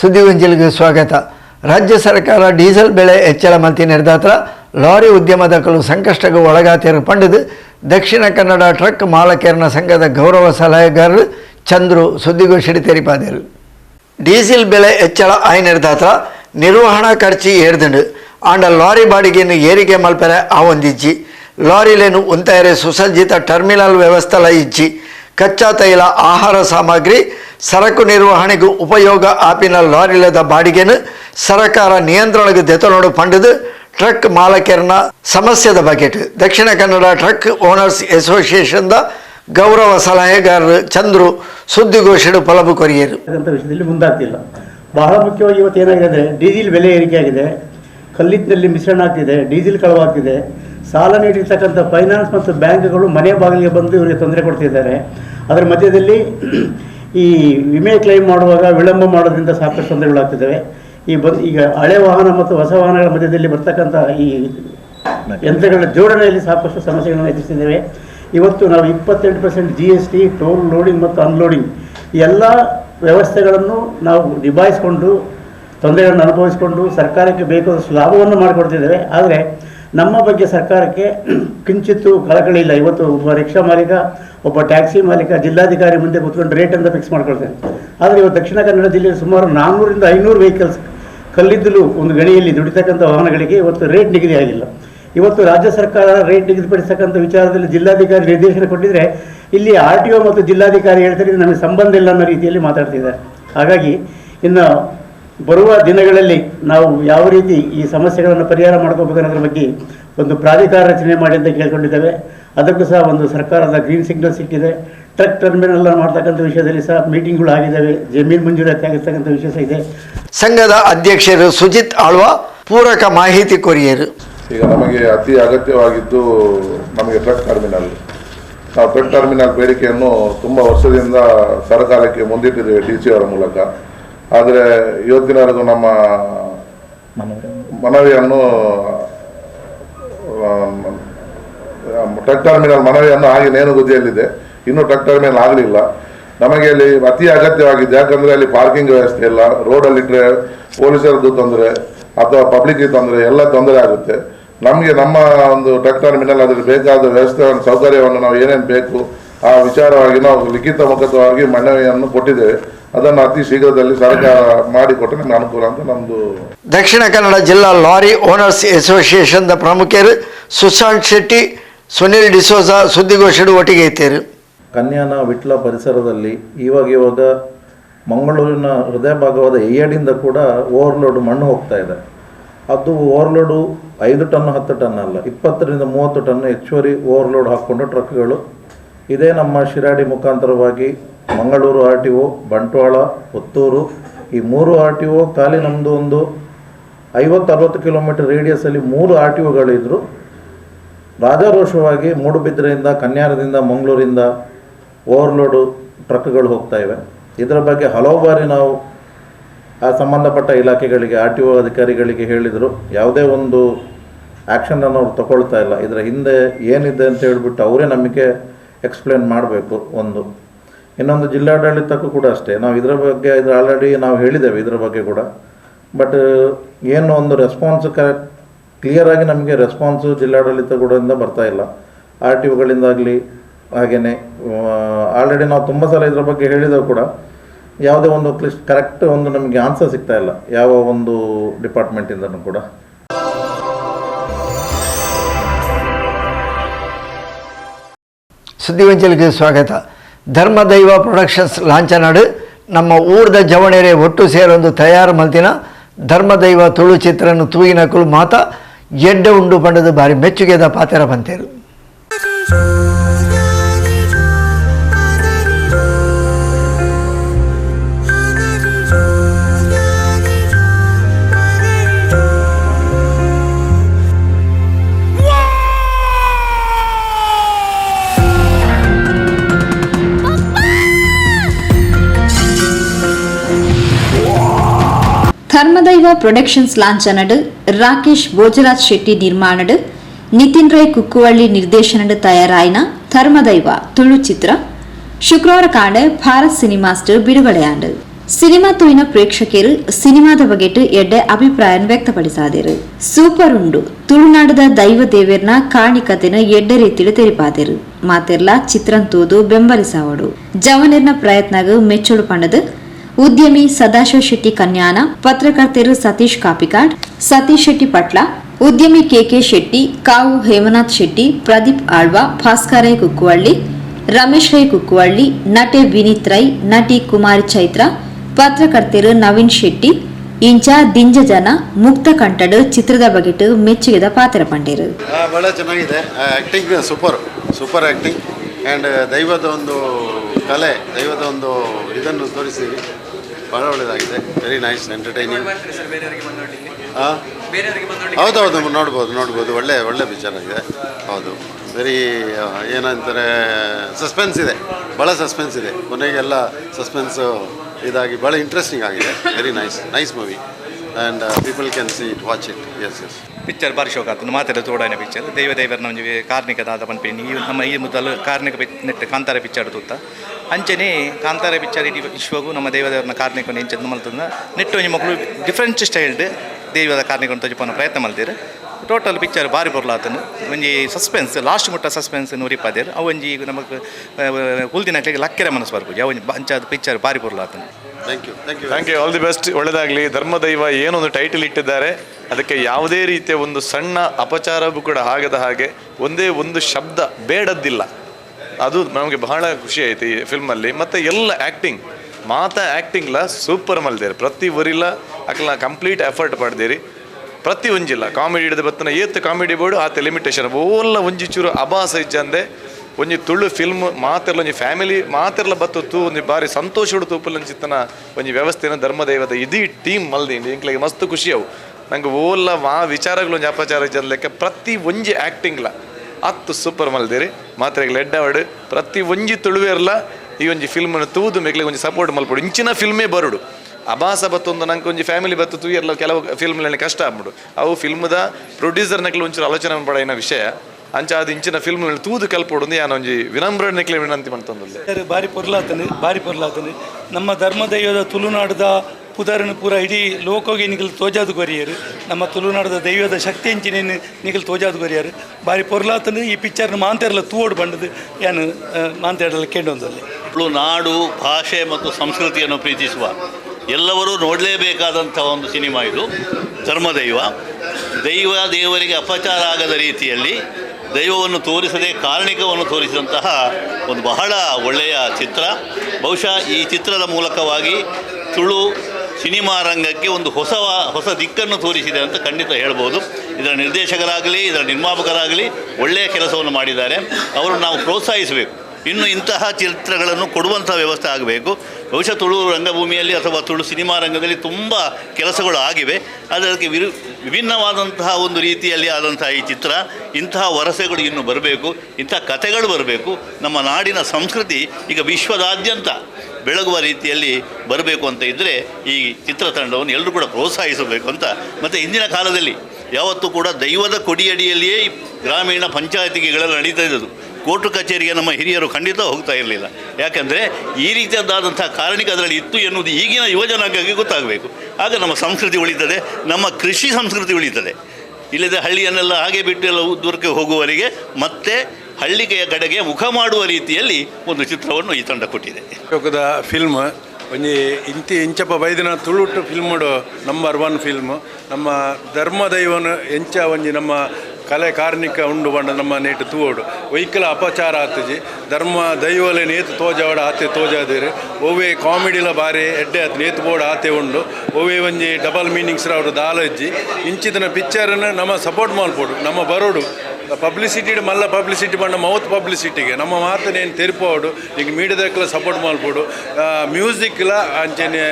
ಸುದ್ದಿಗಂಜಲಿಗೆ ಸ್ವಾಗತ. ರಾಜ್ಯ ಸರ್ಕಾರ ಡೀಸೆಲ್ ಬೆಲೆ ಹೆಚ್ಚಳ ಮಂತಿ ನಿರ್ಧಾರ ಲಾರಿ ಉದ್ಯಮದಕಲು ಸಂಕಷ್ಟಕ್ಕೆ ಒಳಗಾತಿರು ಪಂಡದು ದಕ್ಷಿಣ ಕನ್ನಡ ಟ್ರಕ್ ಮಾಲಕೇರನ ಸಂಘದ ಗೌರವ ಸಲಹೆಗಾರರು ಚಂದ್ರು ಸುದ್ದಿಗೋಷ್ಠಿ ತೆರಿಪಾದರು. ಡೀಸೆಲ್ ಬೆಲೆ ಹೆಚ್ಚಳ ಆಯ್ ನಿರ್ಧಾರ ನಿರ್ವಹಣಾ ಖರ್ಚು ಏರ್ದಂಡು ಆಂಡ ಲಾರಿ ಬಾಡಿಗೆಯನ್ನು ಏರಿಕೆ ಮಲ್ಪರೆ ಆವೊಂದಿಜ್ಜಿ ಲಾರಿಲೇನು ಉಂತಾಯರೆ ಸುಸಜ್ಜಿತ ಟರ್ಮಿನಲ್ ವ್ಯವಸ್ಥೆಲ ಇಜ್ಜಿ. ಕಚ್ಚಾ ತೈಲ, ಆಹಾರ ಸಾಮಗ್ರಿ ಸರಕು ನಿರ್ವಹಣೆಗೂ ಉಪಯೋಗ ಆಪಿನ ಲಾರಿಲದ ಬಾಡಿಗೆನು ಸರಕಾರ ನಿಯಂತ್ರಣಕ್ಕೆ ದೆತನೋಡು ಪಂಡದು ಟ್ರಕ್ ಮಾಲಕರನ ಸಮಸ್ಯೆದ ಬಗೆಟ್. ದಕ್ಷಿಣ ಕನ್ನಡ ಟ್ರಕ್ ಓನರ್ಸ್ ಅಸೋಸಿಯೇಷನ್ದ ಗೌರವ ಸಲಹೆಗಾರರು ಚಂದ್ರು ಸುದ್ದಿಗೋಷ್ಠಿ ಪಲಬು ಕೊರಿಯರು. ವಿಷಯದಲ್ಲಿ ಮುಂದಾಗ್ತಿಲ್ಲ. ಬಹಳ ಮುಖ್ಯವಾಗಿ ಇವತ್ತು ಏನಾಗಿದೆ ಅಂದರೆ ಡೀಸೆಲ್ ಬೆಲೆ ಏರಿಕೆ ಆಗಿದೆ ಕಲ್ಲಿದ್ದಲ್ಲಿ ಮಿಶ್ರಣ ಆಗ್ತಿದೆ, ಡೀಸೆಲ್ ಕಳವಾಗ್ತಿದೆ. ಸಾಲ ನೀಡಿರ್ತಕ್ಕಂಥ ಫೈನಾನ್ಸ್ ಮತ್ತು ಬ್ಯಾಂಕ್ಗಳು ಮನೆ ಬಾಗಿಲಿಗೆ ಬಂದು ಇವರಿಗೆ ತೊಂದರೆ ಕೊಡ್ತಿದ್ದಾರೆ. ಅದರ ಮಧ್ಯದಲ್ಲಿ ಈ ವಿಮೆ ಕ್ಲೈಮ್ ಮಾಡುವಾಗ ವಿಳಂಬ ಮಾಡೋದ್ರಿಂದ ಸಾಕಷ್ಟು ತೊಂದರೆಗಳಾಗ್ತಿದ್ದಾವೆ ಈ ಬ, ಈಗ ಹಳೆ ವಾಹನ ಮತ್ತು ಹೊಸ ವಾಹನಗಳ ಮಧ್ಯದಲ್ಲಿ ಬರ್ತಕ್ಕಂಥ ಈ ಯಂತ್ರಗಳ ಜೋಡಣೆಯಲ್ಲಿ ಸಾಕಷ್ಟು ಸಮಸ್ಯೆಗಳನ್ನು ಎದುರಿಸಿದ್ದೇವೆ. ಇವತ್ತು ನಾವು ಇಪ್ಪತ್ತೆಂಟು percent G S T toll loading ಮತ್ತು ಅನ್ಲೋಡಿಂಗ್ ಎಲ್ಲ ವ್ಯವಸ್ಥೆಗಳನ್ನು ನಾವು ನಿಭಾಯಿಸಿಕೊಂಡು ತೊಂದರೆಗಳನ್ನು ಅನುಭವಿಸಿಕೊಂಡು ಸರ್ಕಾರಕ್ಕೆ ಬೇಕಾದಷ್ಟು ಲಾಭವನ್ನು ಮಾಡಿಕೊಡ್ತಿದ್ದೇವೆ. ಆದರೆ ನಮ್ಮ ಬಗ್ಗೆ ಸರ್ಕಾರಕ್ಕೆ ಕಿಂಚಿತ್ತು ಕಳಕಳಿ ಇಲ್ಲ. ಇವತ್ತು ಒಬ್ಬ ರಿಕ್ಷಾ ಮಾಲೀಕ, ಒಬ್ಬ ಟ್ಯಾಕ್ಸಿ ಮಾಲೀಕ, ಜಿಲ್ಲಾಧಿಕಾರಿ ಮುಂದೆ ಕೂತ್ಕೊಂಡು ರೇಟ್ ಅಂತ ಫಿಕ್ಸ್ ಮಾಡ್ಕೊಳ್ತೇನೆ. ಆದರೆ ಇವತ್ತು ದಕ್ಷಿಣ ಕನ್ನಡ ಜಿಲ್ಲೆಯಲ್ಲಿ ಸುಮಾರು ನಾನ್ನೂರಿಂದ ಐನೂರು ವೆಹಿಕಲ್ಸ್ ಕಲ್ಲಿದ್ದಲು ಒಂದು ಗಣಿಯಲ್ಲಿ ದುಡಿತಕ್ಕಂಥ ವಾಹನಗಳಿಗೆ ಇವತ್ತು ರೇಟ್ ನಿಗದಿ ಆಗಿಲ್ಲ. ಇವತ್ತು ರಾಜ್ಯ ಸರ್ಕಾರ ರೇಟ್ ನಿಗದಿಪಡಿಸತಕ್ಕಂಥ ವಿಚಾರದಲ್ಲಿ ಜಿಲ್ಲಾಧಿಕಾರಿ ನಿರ್ದೇಶನ ಕೊಟ್ಟಿದ್ರೆ ಇಲ್ಲಿ ಆರ್ ಟಿ ಒ ಮತ್ತು ಜಿಲ್ಲಾಧಿಕಾರಿ ಹೇಳ್ತಾರೆ ನಮಗೆ ಸಂಬಂಧ ಇಲ್ಲ ಅನ್ನೋ ರೀತಿಯಲ್ಲಿ ಮಾತಾಡ್ತಿದ್ದಾರೆ. ಹಾಗಾಗಿ ಇನ್ನು ಬರುವ ದಿನಗಳಲ್ಲಿ ನಾವು ಯಾವ ರೀತಿ ಈ ಸಮಸ್ಯೆಗಳನ್ನು ಪರಿಹಾರ ಮಾಡ್ಕೋಬೇಕು ಅನ್ನೋದ್ರ ಬಗ್ಗೆ ಒಂದು ಪ್ರಾಧಿಕಾರ ರಚನೆ ಮಾಡಿ ಅಂತ ಕೇಳ್ಕೊಂಡಿದ್ದೇವೆ. ಅದಕ್ಕೂ ಸಹ ಒಂದು ಸರ್ಕಾರದ ಗ್ರೀನ್ ಸಿಗ್ನಲ್ ಸಿಕ್ಕಿದೆ. ಟ್ರಕ್ ಟರ್ಮಿನಲ್ ಮಾಡ್ತಕ್ಕಂಥ ವಿಷಯದಲ್ಲಿ ಸಹ ಮೀಟಿಂಗ್ಗಳು ಆಗಿದ್ದಾವೆ. ಜಮೀನು ಮಂಜೂರಾತಿ ಆಗಿರ್ತಕ್ಕಂಥ ವಿಷಯ ಸಹ ಇದೆ. ಸಂಘದ ಅಧ್ಯಕ್ಷರು ಸುಜಿತ್ ಆಳ್ವ ಪೂರಕ ಮಾಹಿತಿ ಕೊರಿಯರು. ಈಗ ನಮಗೆ ಅತಿ ಅಗತ್ಯವಾಗಿದ್ದು ನಮಗೆ ಟ್ರಕ್ ಟರ್ಮಿನಲ್ ನಾವು ಟ್ರಕ್ ಟರ್ಮಿನಲ್ ಬೇಡಿಕೆಯನ್ನು ತುಂಬ ವರ್ಷದಿಂದ ಸರ್ಕಾರಕ್ಕೆ ಮುಂದಿಟ್ಟಿದ್ದೇವೆ ಡಿ ಸಿ ಅವರ ಮೂಲಕ. ಆದರೆ ಇವತ್ತಿನವರೆಗೂ ನಮ್ಮ ಮನವಿಯನ್ನು ಟ್ರಕ್ ಟರ್ಮಿನಲ್ ಮನವಿಯನ್ನು ಹಾಗೆ ನೇಣುಗುದಿಯಲ್ಲಿದೆ ಇನ್ನೂ ಟ್ರಕ್ ಟರ್ಮಿನಲ್ ಆಗಲಿಲ್ಲ. ನಮಗೆ ಅಲ್ಲಿ ಅತಿ ಅಗತ್ಯವಾಗಿದೆ. ಯಾಕಂದರೆ ಅಲ್ಲಿ ಪಾರ್ಕಿಂಗ್ ವ್ಯವಸ್ಥೆ ಇಲ್ಲ. ರೋಡಲ್ಲಿಟ್ಟರೆ ಪೊಲೀಸರದ್ದು ತೊಂದರೆ ಅಥವಾ ಪಬ್ಲಿಕ್ಗೆ ತೊಂದರೆ ಎಲ್ಲ ತೊಂದರೆ ಆಗುತ್ತೆ. ನಮಗೆ ನಮ್ಮ ಒಂದು ಟ್ರಕ್ ಟರ್ಮಿನಲ್ ಅದರಲ್ಲಿ ಬೇಕಾದ ವ್ಯವಸ್ಥೆ ಸೌಕರ್ಯವನ್ನು ನಾವು ಏನೇನು ಬೇಕು ಆ ವಿಚಾರವಾಗಿ ನಾವು ಲಿಖಿತ ಮುಖತವಾಗಿ ಮನವಿಯನ್ನು ಕೊಟ್ಟಿದ್ದೇವೆ. ಅದನ್ನು ಅತಿ ಶೀಘ್ರದಲ್ಲಿ ಸರ್ಕಾರ ಮಾಡಿಕೊಟ್ಟರೆ ನಮ್ಗೆ ಅನುಕೂಲ ಅಂತ ನಮ್ಮದು ದಕ್ಷಿಣ ಕನ್ನಡ ಜಿಲ್ಲಾ ಲಾರಿ ಓನರ್ಸ್ ಅಸೋಸಿಯೇಷನ್ದ ಪ್ರಮುಖರು ಸುಶಾಂತ್ ಶೆಟ್ಟಿ ಸುನಿಲ್ ಡಿಸೋಜ ಸುದ್ದಿಗೋಷ್ಠಿ ಒಟ್ಟಿಗೆ ಇತ್ತೇರು ಕನ್ಯಾನ ವಿಟ್ಲ ಪರಿಸರದಲ್ಲಿ ಇವಾಗ ಇವಾಗ ಮಂಗಳೂರಿನ ಹೃದಯ ಭಾಗವಾದ ಎಯ್ಯಡಿಂದ ಕೂಡ ಓವರ್ಲೋಡ್ ಮಣ್ಣು ಹೋಗ್ತಾ ಇದೆ. ಅದು ಓವರ್ಲೋಡು ಐದು ಟನ್ ಹತ್ತು ಟನ್ ಅಲ್ಲ ಇಪ್ಪತ್ತರಿಂದ ಮೂವತ್ತು ಟನ್ ಹೆಚ್ಚುವರಿ ಓವರ್ಲೋಡ್ ಹಾಕ್ಕೊಂಡು ಟ್ರಕ್ಗಳು ಇದೇ ನಮ್ಮ ಶಿರಾಡಿ ಮುಖಾಂತರವಾಗಿ Mangaluru R T O, Bantwal, Puttur, ಈ ಮೂರು ಆರ್ ಟಿ ಒ, ಖಾಲಿ ನಮ್ಮದು ಒಂದು ಐವತ್ತರವತ್ತು ಕಿಲೋಮೀಟರ್ ರೇಡಿಯಸಲ್ಲಿ ಮೂರು ಆರ್ ಟಿ ಒಗಳಿದ್ರು. ರಾಜಾರೋಷವಾಗಿ ಮೂಡುಬಿದ್ರೆಯಿಂದ, ಕನ್ಯಾರದಿಂದ, ಮಂಗಳೂರಿಂದ ಓವರ್ಲೋಡು ಟ್ರಕ್ಗಳು ಹೋಗ್ತಾ ಇವೆ. ಇದರ ಬಗ್ಗೆ ಹಲವು ಬಾರಿ ನಾವು ಆ ಸಂಬಂಧಪಟ್ಟ ಇಲಾಖೆಗಳಿಗೆ, ಆರ್ ಟಿ ಒ ಅಧಿಕಾರಿಗಳಿಗೆ ಹೇಳಿದರು. ಯಾವುದೇ ಒಂದು ಆ್ಯಕ್ಷನನ್ನು ಅವ್ರು ತಗೊಳ್ತಾ ಇಲ್ಲ. ಇದರ ಹಿಂದೆ ಏನಿದೆ ಅಂತ ಹೇಳಿಬಿಟ್ಟು ಅವರೇ ನಮಗೆ ಎಕ್ಸ್ಪ್ಲೇನ್ ಮಾಡಬೇಕು ಒಂದು. ಇನ್ನೊಂದು ಜಿಲ್ಲಾಡಳಿತಕ್ಕೂ ಕೂಡ ಅಷ್ಟೇ. ನಾವು ಇದರ ಬಗ್ಗೆ ಇದು ಆಲ್ರೆಡಿ ನಾವು ಹೇಳಿದ್ದೇವೆ ಇದರ ಬಗ್ಗೆ ಕೂಡ. ಬಟ್ ಏನು ಒಂದು ರೆಸ್ಪಾನ್ಸ್ ಕ ಕ್ಲಿಯರಾಗಿ ನಮಗೆ ರೆಸ್ಪಾನ್ಸು ಜಿಲ್ಲಾಡಳಿತ ಕೂಡ ಬರ್ತಾ ಇಲ್ಲ. ಆರ್ ಟಿ ಒಗಳಿಂದಾಗಲಿ ಹಾಗೆಯೇ ಆಲ್ರೆಡಿ ನಾವು ತುಂಬ ಸಲ ಇದರ ಬಗ್ಗೆ ಹೇಳಿದೆವು ಕೂಡ. ಯಾವುದೇ ಒಂದು ಕ್ಲಿಸ್ಟ್ ಕರೆಕ್ಟ್ ಒಂದು ನಮಗೆ ಆನ್ಸರ್ ಸಿಗ್ತಾ ಇಲ್ಲ. ಯಾವ ಒಂದು ಡಿಪಾರ್ಟ್ಮೆಂಟಿಂದನೂ ಕೂಡ. ಸುದ್ದಿವಂಚಲಿಗೆ ಸ್ವಾಗತ. ಧರ್ಮದೈವ ಪ್ರೊಡಕ್ಷನ್ಸ್ ಲಾಂಛನಾಡು ನಮ್ಮ ಊರ್ದ ಜವಣೆರೆ ಒಟ್ಟು ಸೇರೊಂದು ತಯಾರು ಮಲ್ತಿನ ಧರ್ಮದೈವ ತುಳು ಚಿತ್ರನು ತೂಗಿನ ಕುಲು ಮಾತ ಎಡ್ಡೆ ಉಂಡು ಪಂಡದು ಬಾರಿ ಮೆಚ್ಚುಗೆದ ಪಾತ್ರ ಬಂತೇರು ಧರ್ಮದೈವ ಪ್ರೊಡಕ್ಷನ್ಸ್ ಲಾಂಛನಡ್ ರಾಕೇಶ್ ಭೋಜರಾಜ್ ಶೆಟ್ಟಿ ನಿರ್ಮಾಣಡು ನಿತಿನ್ ರೈ ಕುಕ್ಕುವಳ್ಳಿ ನಿರ್ದೇಶನಡು ತಯಾರಾಯಿನ ಧರ್ಮದೈವ ತುಳು ಚಿತ್ರ. ಶುಕ್ರವಾರ ಕಾಂಡ ಭಾರತ್ ಸಿನಿಮಾಸ್ಟ್ ಬಿಡುಗಡೆಯಾಂಡ್ ಸಿನಿಮಾ ತೂಯಿನ ಪ್ರೇಕ್ಷಕರು ಸಿನಿಮಾದ ಬಗೆಟ್ ಎಡ್ಡೆ ಅಭಿಪ್ರಾಯ ವ್ಯಕ್ತಪಡಿಸಾದರು. ಸೂಪರ್ ಉಂಡು. ತುಳುನಾಡದ ದೈವ ದೇವೇರ್ನ ಕಾಣಿಕತೆನ ಎಡ್ಡೆ ರೀತಿಯಲ್ಲಿ ತೆರಿಪಾದರು. ಮಾತೆರ್ಲ ಚಿತ್ರನ್ ತೂದು ಬೆಂಬಲಿಸಾವಡು. ಜವನಿರ್ನ ಪ್ರಯತ್ನಗ ಮೆಚ್ಚುಳು ಪಂಡದು ಉದ್ಯಮಿ ಸದಾಶಿವ ಶೆಟ್ಟಿ ಕನ್ಯಾನ ಪತ್ರಕರ್ತರು ಸತೀಶ್ ಕಾಪಿಕಾಡ್, ಸತೀಶ್ ಶೆಟ್ಟಿ ಪಟ್ಲ, ಉದ್ಯಮಿ ಕೆಕೆ ಶೆಟ್ಟಿ, ಕಾವು ಹೇಮನಾಥ್ ಶೆಟ್ಟಿ, ಪ್ರದೀಪ್ ಆಳ್ವ, ಭಾಸ್ಕರೇ ಕುಕ್ಕುವಳ್ಳಿ, ರಮೇಶ್ ರೈ ಕುಕ್ಕುವಳ್ಳಿ, ನಟೆ ವಿನೀತ್ ರೈ, ನಟಿ ಕುಮಾರಿ ಚೈತ್ರ ಪತ್ರಕರ್ತರು ನವೀನ್ ಶೆಟ್ಟಿ, ಇಂಚ ದಿಂಜ ಜನ, ಮುಕ್ತ ಕಂಟಡು ಚಿತ್ರದ ಬಗೆಟು ಮೆಚ್ಚುಗೆದ ಪಾತ್ರ ಪಂಡಿರು. ಬಹಳ ಚೆನ್ನಾಗಿದೆ. Acting super super acting and ದೈವದ ಒಂದು ಕಲೆ, ದೈವದ ಒಂದು ಇದನ್ನು ತೋರಿಸಿದ್ದೀವಿ ಭಾಳ ಒಳ್ಳೆಯದಾಗಿದೆ ವೆರಿ ನೈಸ್ ಎಂಟರ್ಟೈನಿಂಗ್ ಹಾಂ ಹೌದು ನೋಡ್ಬೋದು ನೋಡ್ಬೋದು. ಒಳ್ಳೆ ಒಳ್ಳೆ ಪಿಕ್ಚರ್ ಆಗಿದೆ. ಹೌದು. ವೆರಿ ಏನಂತಾರೆ ಸಸ್ಪೆನ್ಸ್ ಇದೆ. ಭಾಳ ಸಸ್ಪೆನ್ಸ್ ಇದೆ. ಕೊನೆಗೆಲ್ಲ ಸಸ್ಪೆನ್ಸು ಇದಾಗಿ ಭಾಳ ಇಂಟ್ರೆಸ್ಟಿಂಗ್ ಆಗಿದೆ. Very nice nice movie and people can see it watch it yes yes picture ಬಾರಿ ಶೋಕ ಆಗ್ತದೆ ಮಾತಾಡ ತೋಡಾನೆ ಪಿಕ್ಚರ್ ದೇವ ದೇವರ ನಮಗೆ ಕಾರ್ಮಿಕದಾದ ಪನ್ಪೇನಿ ಈ ನಮ್ಮ ಈ ಮೊದಲು ಕಾರ್ಣಿಕ ಪಿ- ನೆಟ್ಟ ಕಾಂತಾರ ಪಿಕ್ಚರ್ ತೂತ ಅಂಚನೆ ಕಾಂತಾರ ಪಿಕ್ಚರ್ ಇಡೀ ವಿಶ್ವಗೂ ನಮ್ಮ ದೇವದೇವರನ ಕಾರ್ಣಿಕನ ಎಂಚದ್ದು ಮಲ್ತದ ನೆಟ್ಟು ಮಕ್ಕಳು ಡಿಫ್ರೆಂಟ್ ಸ್ಟೈಲ್ಡ್ ದೇವದ ಕಾರ್ಣಿಕ ತೋಜಿಪನ ಪ್ರಯತ್ನ ಮಲ್ತೀರು ಟೋಟಲ್ ಪಿಕ್ಚರ್ ಭಾರಿ ಬರ್ಲಾತನು ಒಂಜಿ ಸಸ್ಪೆನ್ಸ್ ಲಾಸ್ಟ್ ಮುಟ್ಟ ಸಸ್ಪೆನ್ಸ್ ನೂರಿಪ್ಪದೇರು ಅವು ಒಂಜಿ ನಮಗೆ ಹುಲ್ದಿನಕ್ಲಿಗೆ ಲಕ್ಕೆರೆ ಮನಸ್ಸು ಬರ್ಬೋದು. ಅವೊಂಜಿ ಅಂಚಾದ ಪಿಕ್ಚರ್ ಭಾರಿ ಬರ್ಲಾತನು thank you thank you thank you all the best ಒಳ್ಳೆಯದಾಗಲಿ ಧರ್ಮದೈವ ಏನೊಂದು ಟೈಟಲ್ ಇಟ್ಟಿದ್ದಾರೆ. ಅದಕ್ಕೆ ಯಾವುದೇ ರೀತಿಯ ಒಂದು ಸಣ್ಣ ಅಪಚಾರವೂ ಕೂಡ ಆಗದ ಹಾಗೆ ಒಂದೇ ಒಂದು ಶಬ್ದ ಬೇಡದ್ದಿಲ್ಲ. ಅದು ನಮಗೆ ಬಹಳ ಖುಷಿ ಆಯ್ತು ಈ ಫಿಲ್ಮಲ್ಲಿ ಮತ್ತು ಎಲ್ಲ ಆ್ಯಕ್ಟಿಂಗ್ ಮಾತಾ ಆ್ಯಕ್ಟಿಂಗ್ಲ ಸೂಪರ್ ಮಲ್ದೇರಿ. ಪ್ರತಿ ಊರಿಲ್ಲ ಅಕ್ಲ ಕಂಪ್ಲೀಟ್ ಎಫರ್ಟ್ ಪಡ್ದೇರಿ ಪ್ರತಿ ಒಂಜಿಲ್ಲ. ಕಾಮಿಡಿ ಹಿಡಿದು ಬತ್ತನ ಏತ್ ಕಾಮಿಡಿ ಬೋರ್ಡ್, ಆತ ಲಿಮಿಟೇಷನ್ ಓಲ್ಲ ಒಂಜಿ ಚೂರು ಅಭಾಸ ಇಜ್ಜಂದೆ. ಒಂಜಿ ತುಳು ಫಿಲ್ಮ್ ಮಾತೆರ್ಲ ಒಂಜಿ ಫ್ಯಾಮಿಲಿ ಮಾತೆರ್ಲ ಬತ್ತು ತೂ ಒಂಜಿ ಬಾರಿ ಸಂತೋಷಡು ತೂಪುಲಂಚಿತ್ತನ ಒಂಜಿ ವ್ಯವಸ್ಥೆನ ಧರ್ಮದೇವದ ಇದೀ ಟೀಮ್ ಮಲ್ದಿ. ಇಂಕ್ಲಿಗೆ ಮಸ್ತ್ ಖುಷಿ ಅವು. ನಂಗೆ ಓಲ್ಲ ಮಾ ವಿಚಾರಗಳು ಒಂಜಿ ಅಪಚಾರ ಲೆಕ್ಕ ಪ್ರತಿ ಒಂಜಿ ಆ್ಯಕ್ಟಿಂಗ್ಲ ಅತ್ತು ಸೂಪರ್ ಮಲ್ದಿರಿ. ಮಾತ್ರೆಗೆ ಲೆಡ್ಡವಡು ಪ್ರತಿ ಒಂಜಿ ತುಳುವೆರ್ಲ ಈ ಒಂಜಿ ಫಿಲ್ಮನ್ನು ತೂದು ಮೇಕ್ಲಿಗೆ ಒಂಜಿ ಸಪೋರ್ಟ್ ಮಲ್ಪಡು. ಇಂಚಿನ ಫಿಲ್ಮೇ ಬರುಡು. ಅಭಾಸ ಬತ್ತೊಂದು ನಂಗೆ ಒಂಜಿ ಫ್ಯಾಮಿಲಿ ಬತ್ತು ತೂ ಎಲ್ಲ ಕೆಲವು ಫಿಲ್ಮ್ನಲ್ಲಿ ಕಷ್ಟ ಆಗ್ಬಿಡು. ಅವು ಫಿಲ್ಮ್ದ ಪ್ರೊಡ್ಯೂಸರ್ ನಕ್ಲು ಒಂಚೂರು ಆಲೋಚನೆ ಪಡೆಯಿನ ವಿಷಯ. ಅಂಚ ಅದು ಇಂಚಿನ ಫಿಲ್ಮ್ ತೂದು ಕಲ್ಪೊಡು ಯಾನ ಒಂಜಿ ವಿನಮ್ರ ನಿಕ್ಲೆ ವಿನಂತಿ ಮಾಡ್ತಂದುಲ್ಲೆ ಬಾರಿ ಪೊರ್ಲಾತನೆ ಬಾರಿ ಪೊರ್ಲಾತನೆ. ನಮ್ಮ ಧರ್ಮದೈವದ ತುಳುನಾಡದ ಪುದರನು ಪೂರ ಇಡೀ ಲೋಕೋಗೆ ನಿಗಲ್ ತೋಜಾದು ಕೊರಿಯರು. ನಮ್ಮ ತುಳುನಾಡದ ದೈವದ ಶಕ್ತಿ ಹೆಂಚಿನೇನು ನಿಗಲ್ ತೋಜಾದು ಕೊರಿಯರು. ಬಾರಿ ಪೊರ್ಲಾತನು ಈ ಪಿಕ್ಚರ್ನ ಮಾಂತೇರಲ್ಲ ತೂವೋಡು ಬಂಡದು ಏನು ಮಾಂತೇಡಲ್ಲ ಕೇಂಡೊಂದಲ್ಲಿ. ನಾಡು ಭಾಷೆ ಮತ್ತು ಸಂಸ್ಕೃತಿಯನ್ನು ಪ್ರೀತಿಸುವ ಎಲ್ಲರೂ ನೋಡಲೇಬೇಕಾದಂಥ ಒಂದು ಸಿನಿಮಾ ಇದು, ಧರ್ಮದೈವ. ದೈವ ದೇವರಿಗೆ ಅಪಚಾರ ಆಗದ ರೀತಿಯಲ್ಲಿ ದೈವವನ್ನು ತೋರಿಸದೆ ಕಾರಣಿಕವನ್ನು ತೋರಿಸಿದಂತಹ ಒಂದು ಬಹಳ ಒಳ್ಳೆಯ ಚಿತ್ರ. ಬಹುಶಃ ಈ ಚಿತ್ರದ ಮೂಲಕವಾಗಿ ತುಳು ಸಿನಿಮಾ ರಂಗಕ್ಕೆ ಒಂದು ಹೊಸ ಹೊಸ ದಿಕ್ಕನ್ನು ತೋರಿಸಿದೆ ಅಂತ ಖಂಡಿತ ಹೇಳ್ಬೋದು. ಇದರ ನಿರ್ದೇಶಕರಾಗಲಿ, ಇದರ ನಿರ್ಮಾಪಕರಾಗಲಿ ಒಳ್ಳೆಯ ಕೆಲಸವನ್ನು ಮಾಡಿದ್ದಾರೆ. ಅವರನ್ನು ನಾವು ಪ್ರೋತ್ಸಾಹಿಸಬೇಕು. ಇನ್ನು ಇಂತಹ ಚಿತ್ರಗಳನ್ನು ಕೊಡುವಂಥ ವ್ಯವಸ್ಥೆ ಆಗಬೇಕು. ಬಹುಶಃ ತುಳು ರಂಗಭೂಮಿಯಲ್ಲಿ ಅಥವಾ ತುಳು ಸಿನಿಮಾ ರಂಗದಲ್ಲಿ ತುಂಬ ಕೆಲಸಗಳು ಆಗಿವೆ. ಅದಕ್ಕೆ ವಿರು, ವಿಭಿನ್ನವಾದಂತಹ ಒಂದು ರೀತಿಯಲ್ಲಿ ಆದಂತಹ ಈ ಚಿತ್ರ, ಇಂತಹ ವರಸೆಗಳು ಇನ್ನು ಬರಬೇಕು ಇಂಥ ಕಥೆಗಳು ಬರಬೇಕು. ನಮ್ಮ ನಾಡಿನ ಸಂಸ್ಕೃತಿ ಈಗ ವಿಶ್ವದಾದ್ಯಂತ ಬೆಳಗುವ ರೀತಿಯಲ್ಲಿ ಬರಬೇಕು ಅಂತ ಇದ್ದರೆ ಈ ಚಿತ್ರತಂಡವನ್ನು ಎಲ್ಲರೂ ಕೂಡ ಪ್ರೋತ್ಸಾಹಿಸಬೇಕು ಅಂತ. ಮತ್ತು ಇಂದಿನ ಕಾಲದಲ್ಲಿ ಯಾವತ್ತೂ ಕೂಡ ದೈವದ ಕೊಡಿಯಡಿಯಲ್ಲಿಯೇ ಗ್ರಾಮೀಣ ಪಂಚಾಯತಿಗೆಗಳೆಲ್ಲ ನಡೀತಾ ಇದ್ದದ್ದು. ಕೋರ್ಟು ಕಚೇರಿಗೆ ನಮ್ಮ ಹಿರಿಯರು ಖಂಡಿತ ಹೋಗ್ತಾ ಇರಲಿಲ್ಲ. ಯಾಕಂದರೆ ಈ ರೀತಿಯಾದಂಥ ಕಾರಣಿಕ ಅದರಲ್ಲಿ ಇತ್ತು ಎನ್ನುವುದು ಈಗಿನ ಯುವಜನಾಂಗಕ್ಕೆ ಗೊತ್ತಾಗಬೇಕು. ಆಗ ನಮ್ಮ ಸಂಸ್ಕೃತಿ ಉಳಿತದೆ, ನಮ್ಮ ಕೃಷಿ ಸಂಸ್ಕೃತಿ ಉಳಿತದೆ. ಇಲ್ಲದೆ ಹಳ್ಳಿಯನ್ನೆಲ್ಲ ಹಾಗೆ ಬಿಟ್ಟು ಎಲ್ಲ ದೂರಕ್ಕೆ ಹೋಗುವವರಿಗೆ ಮತ್ತೆ ಹಳ್ಳಿಗೆಯ ಕಡೆಗೆ ಮುಖ ಮಾಡುವ ರೀತಿಯಲ್ಲಿ ಒಂದು ಚಿತ್ರವನ್ನು ಈ ತಂಡ ಕೊಟ್ಟಿದೆ. ಫಿಲ್ಮ್ ಒಂಜಿ ಇಂತಿ ಇಂಚಪ್ಪ ಬೈದಿನ ತುಳುಟು ಫಿಲ್ಮುಡು ನಂಬರ್ ಒನ್ ಫಿಲ್ಮ್ ನಮ್ಮ ಧರ್ಮ ದೈವನ ಎಂಚ ಒಂಜಿ ನಮ್ಮ ಕಲೆ ಕಾರ್ಣಿಕ ಉಂಡು ಬಂಡ ನಮ್ಮ ನೇಟು ತೂವೋಡು. ವೈಕಲ ಅಪಚಾರ ಆತಜಿ. ಧರ್ಮ ದೈವಲೆ ನೇತು ತೋಜಾವಡ ಆತೆ ತೋಜಾದಿರು ಒವೆ ಕಾಮಿಡಿಲ ಬಾರಿ ಎಡ್ಡೆ ಆತ ನೇತು ಬೋಡ ಆತೆ ಉಂಡು. ಒವೆ ಒಂಜಿ ಡಬಲ್ ಮೀನಿಂಗ್ಸ್ ಅವರು ದಾಲಜ್ಜಿ ಇಂಚಿತನ ಪಿಕ್ಚರನ್ನು ನಮ್ಮ ಸಪೋರ್ಟ್ ಮಾಡ್ಬೋದು, ನಮ್ಮ ಬರೋಡು. ಪಬ್ಲಿಸಿಟಿ ಮಲ್ಲ ಪಬ್ಲಿಸಿಟಿ ಬಂದ ಮೌತ್ ಪಬ್ಲಿಸಿಟಿಗೆ ನಮ್ಮ ಮಾತನೇನು ತೆರಿಪೋಡು ಈಗ ಮೀಡಿಯಾದಕ್ಕೆಲ್ಲ ಸಪೋರ್ಟ್ ಮಾಡ್ಬೋದು. ಮ್ಯೂಸಿಕ್ಲ ಅಂಚನೆ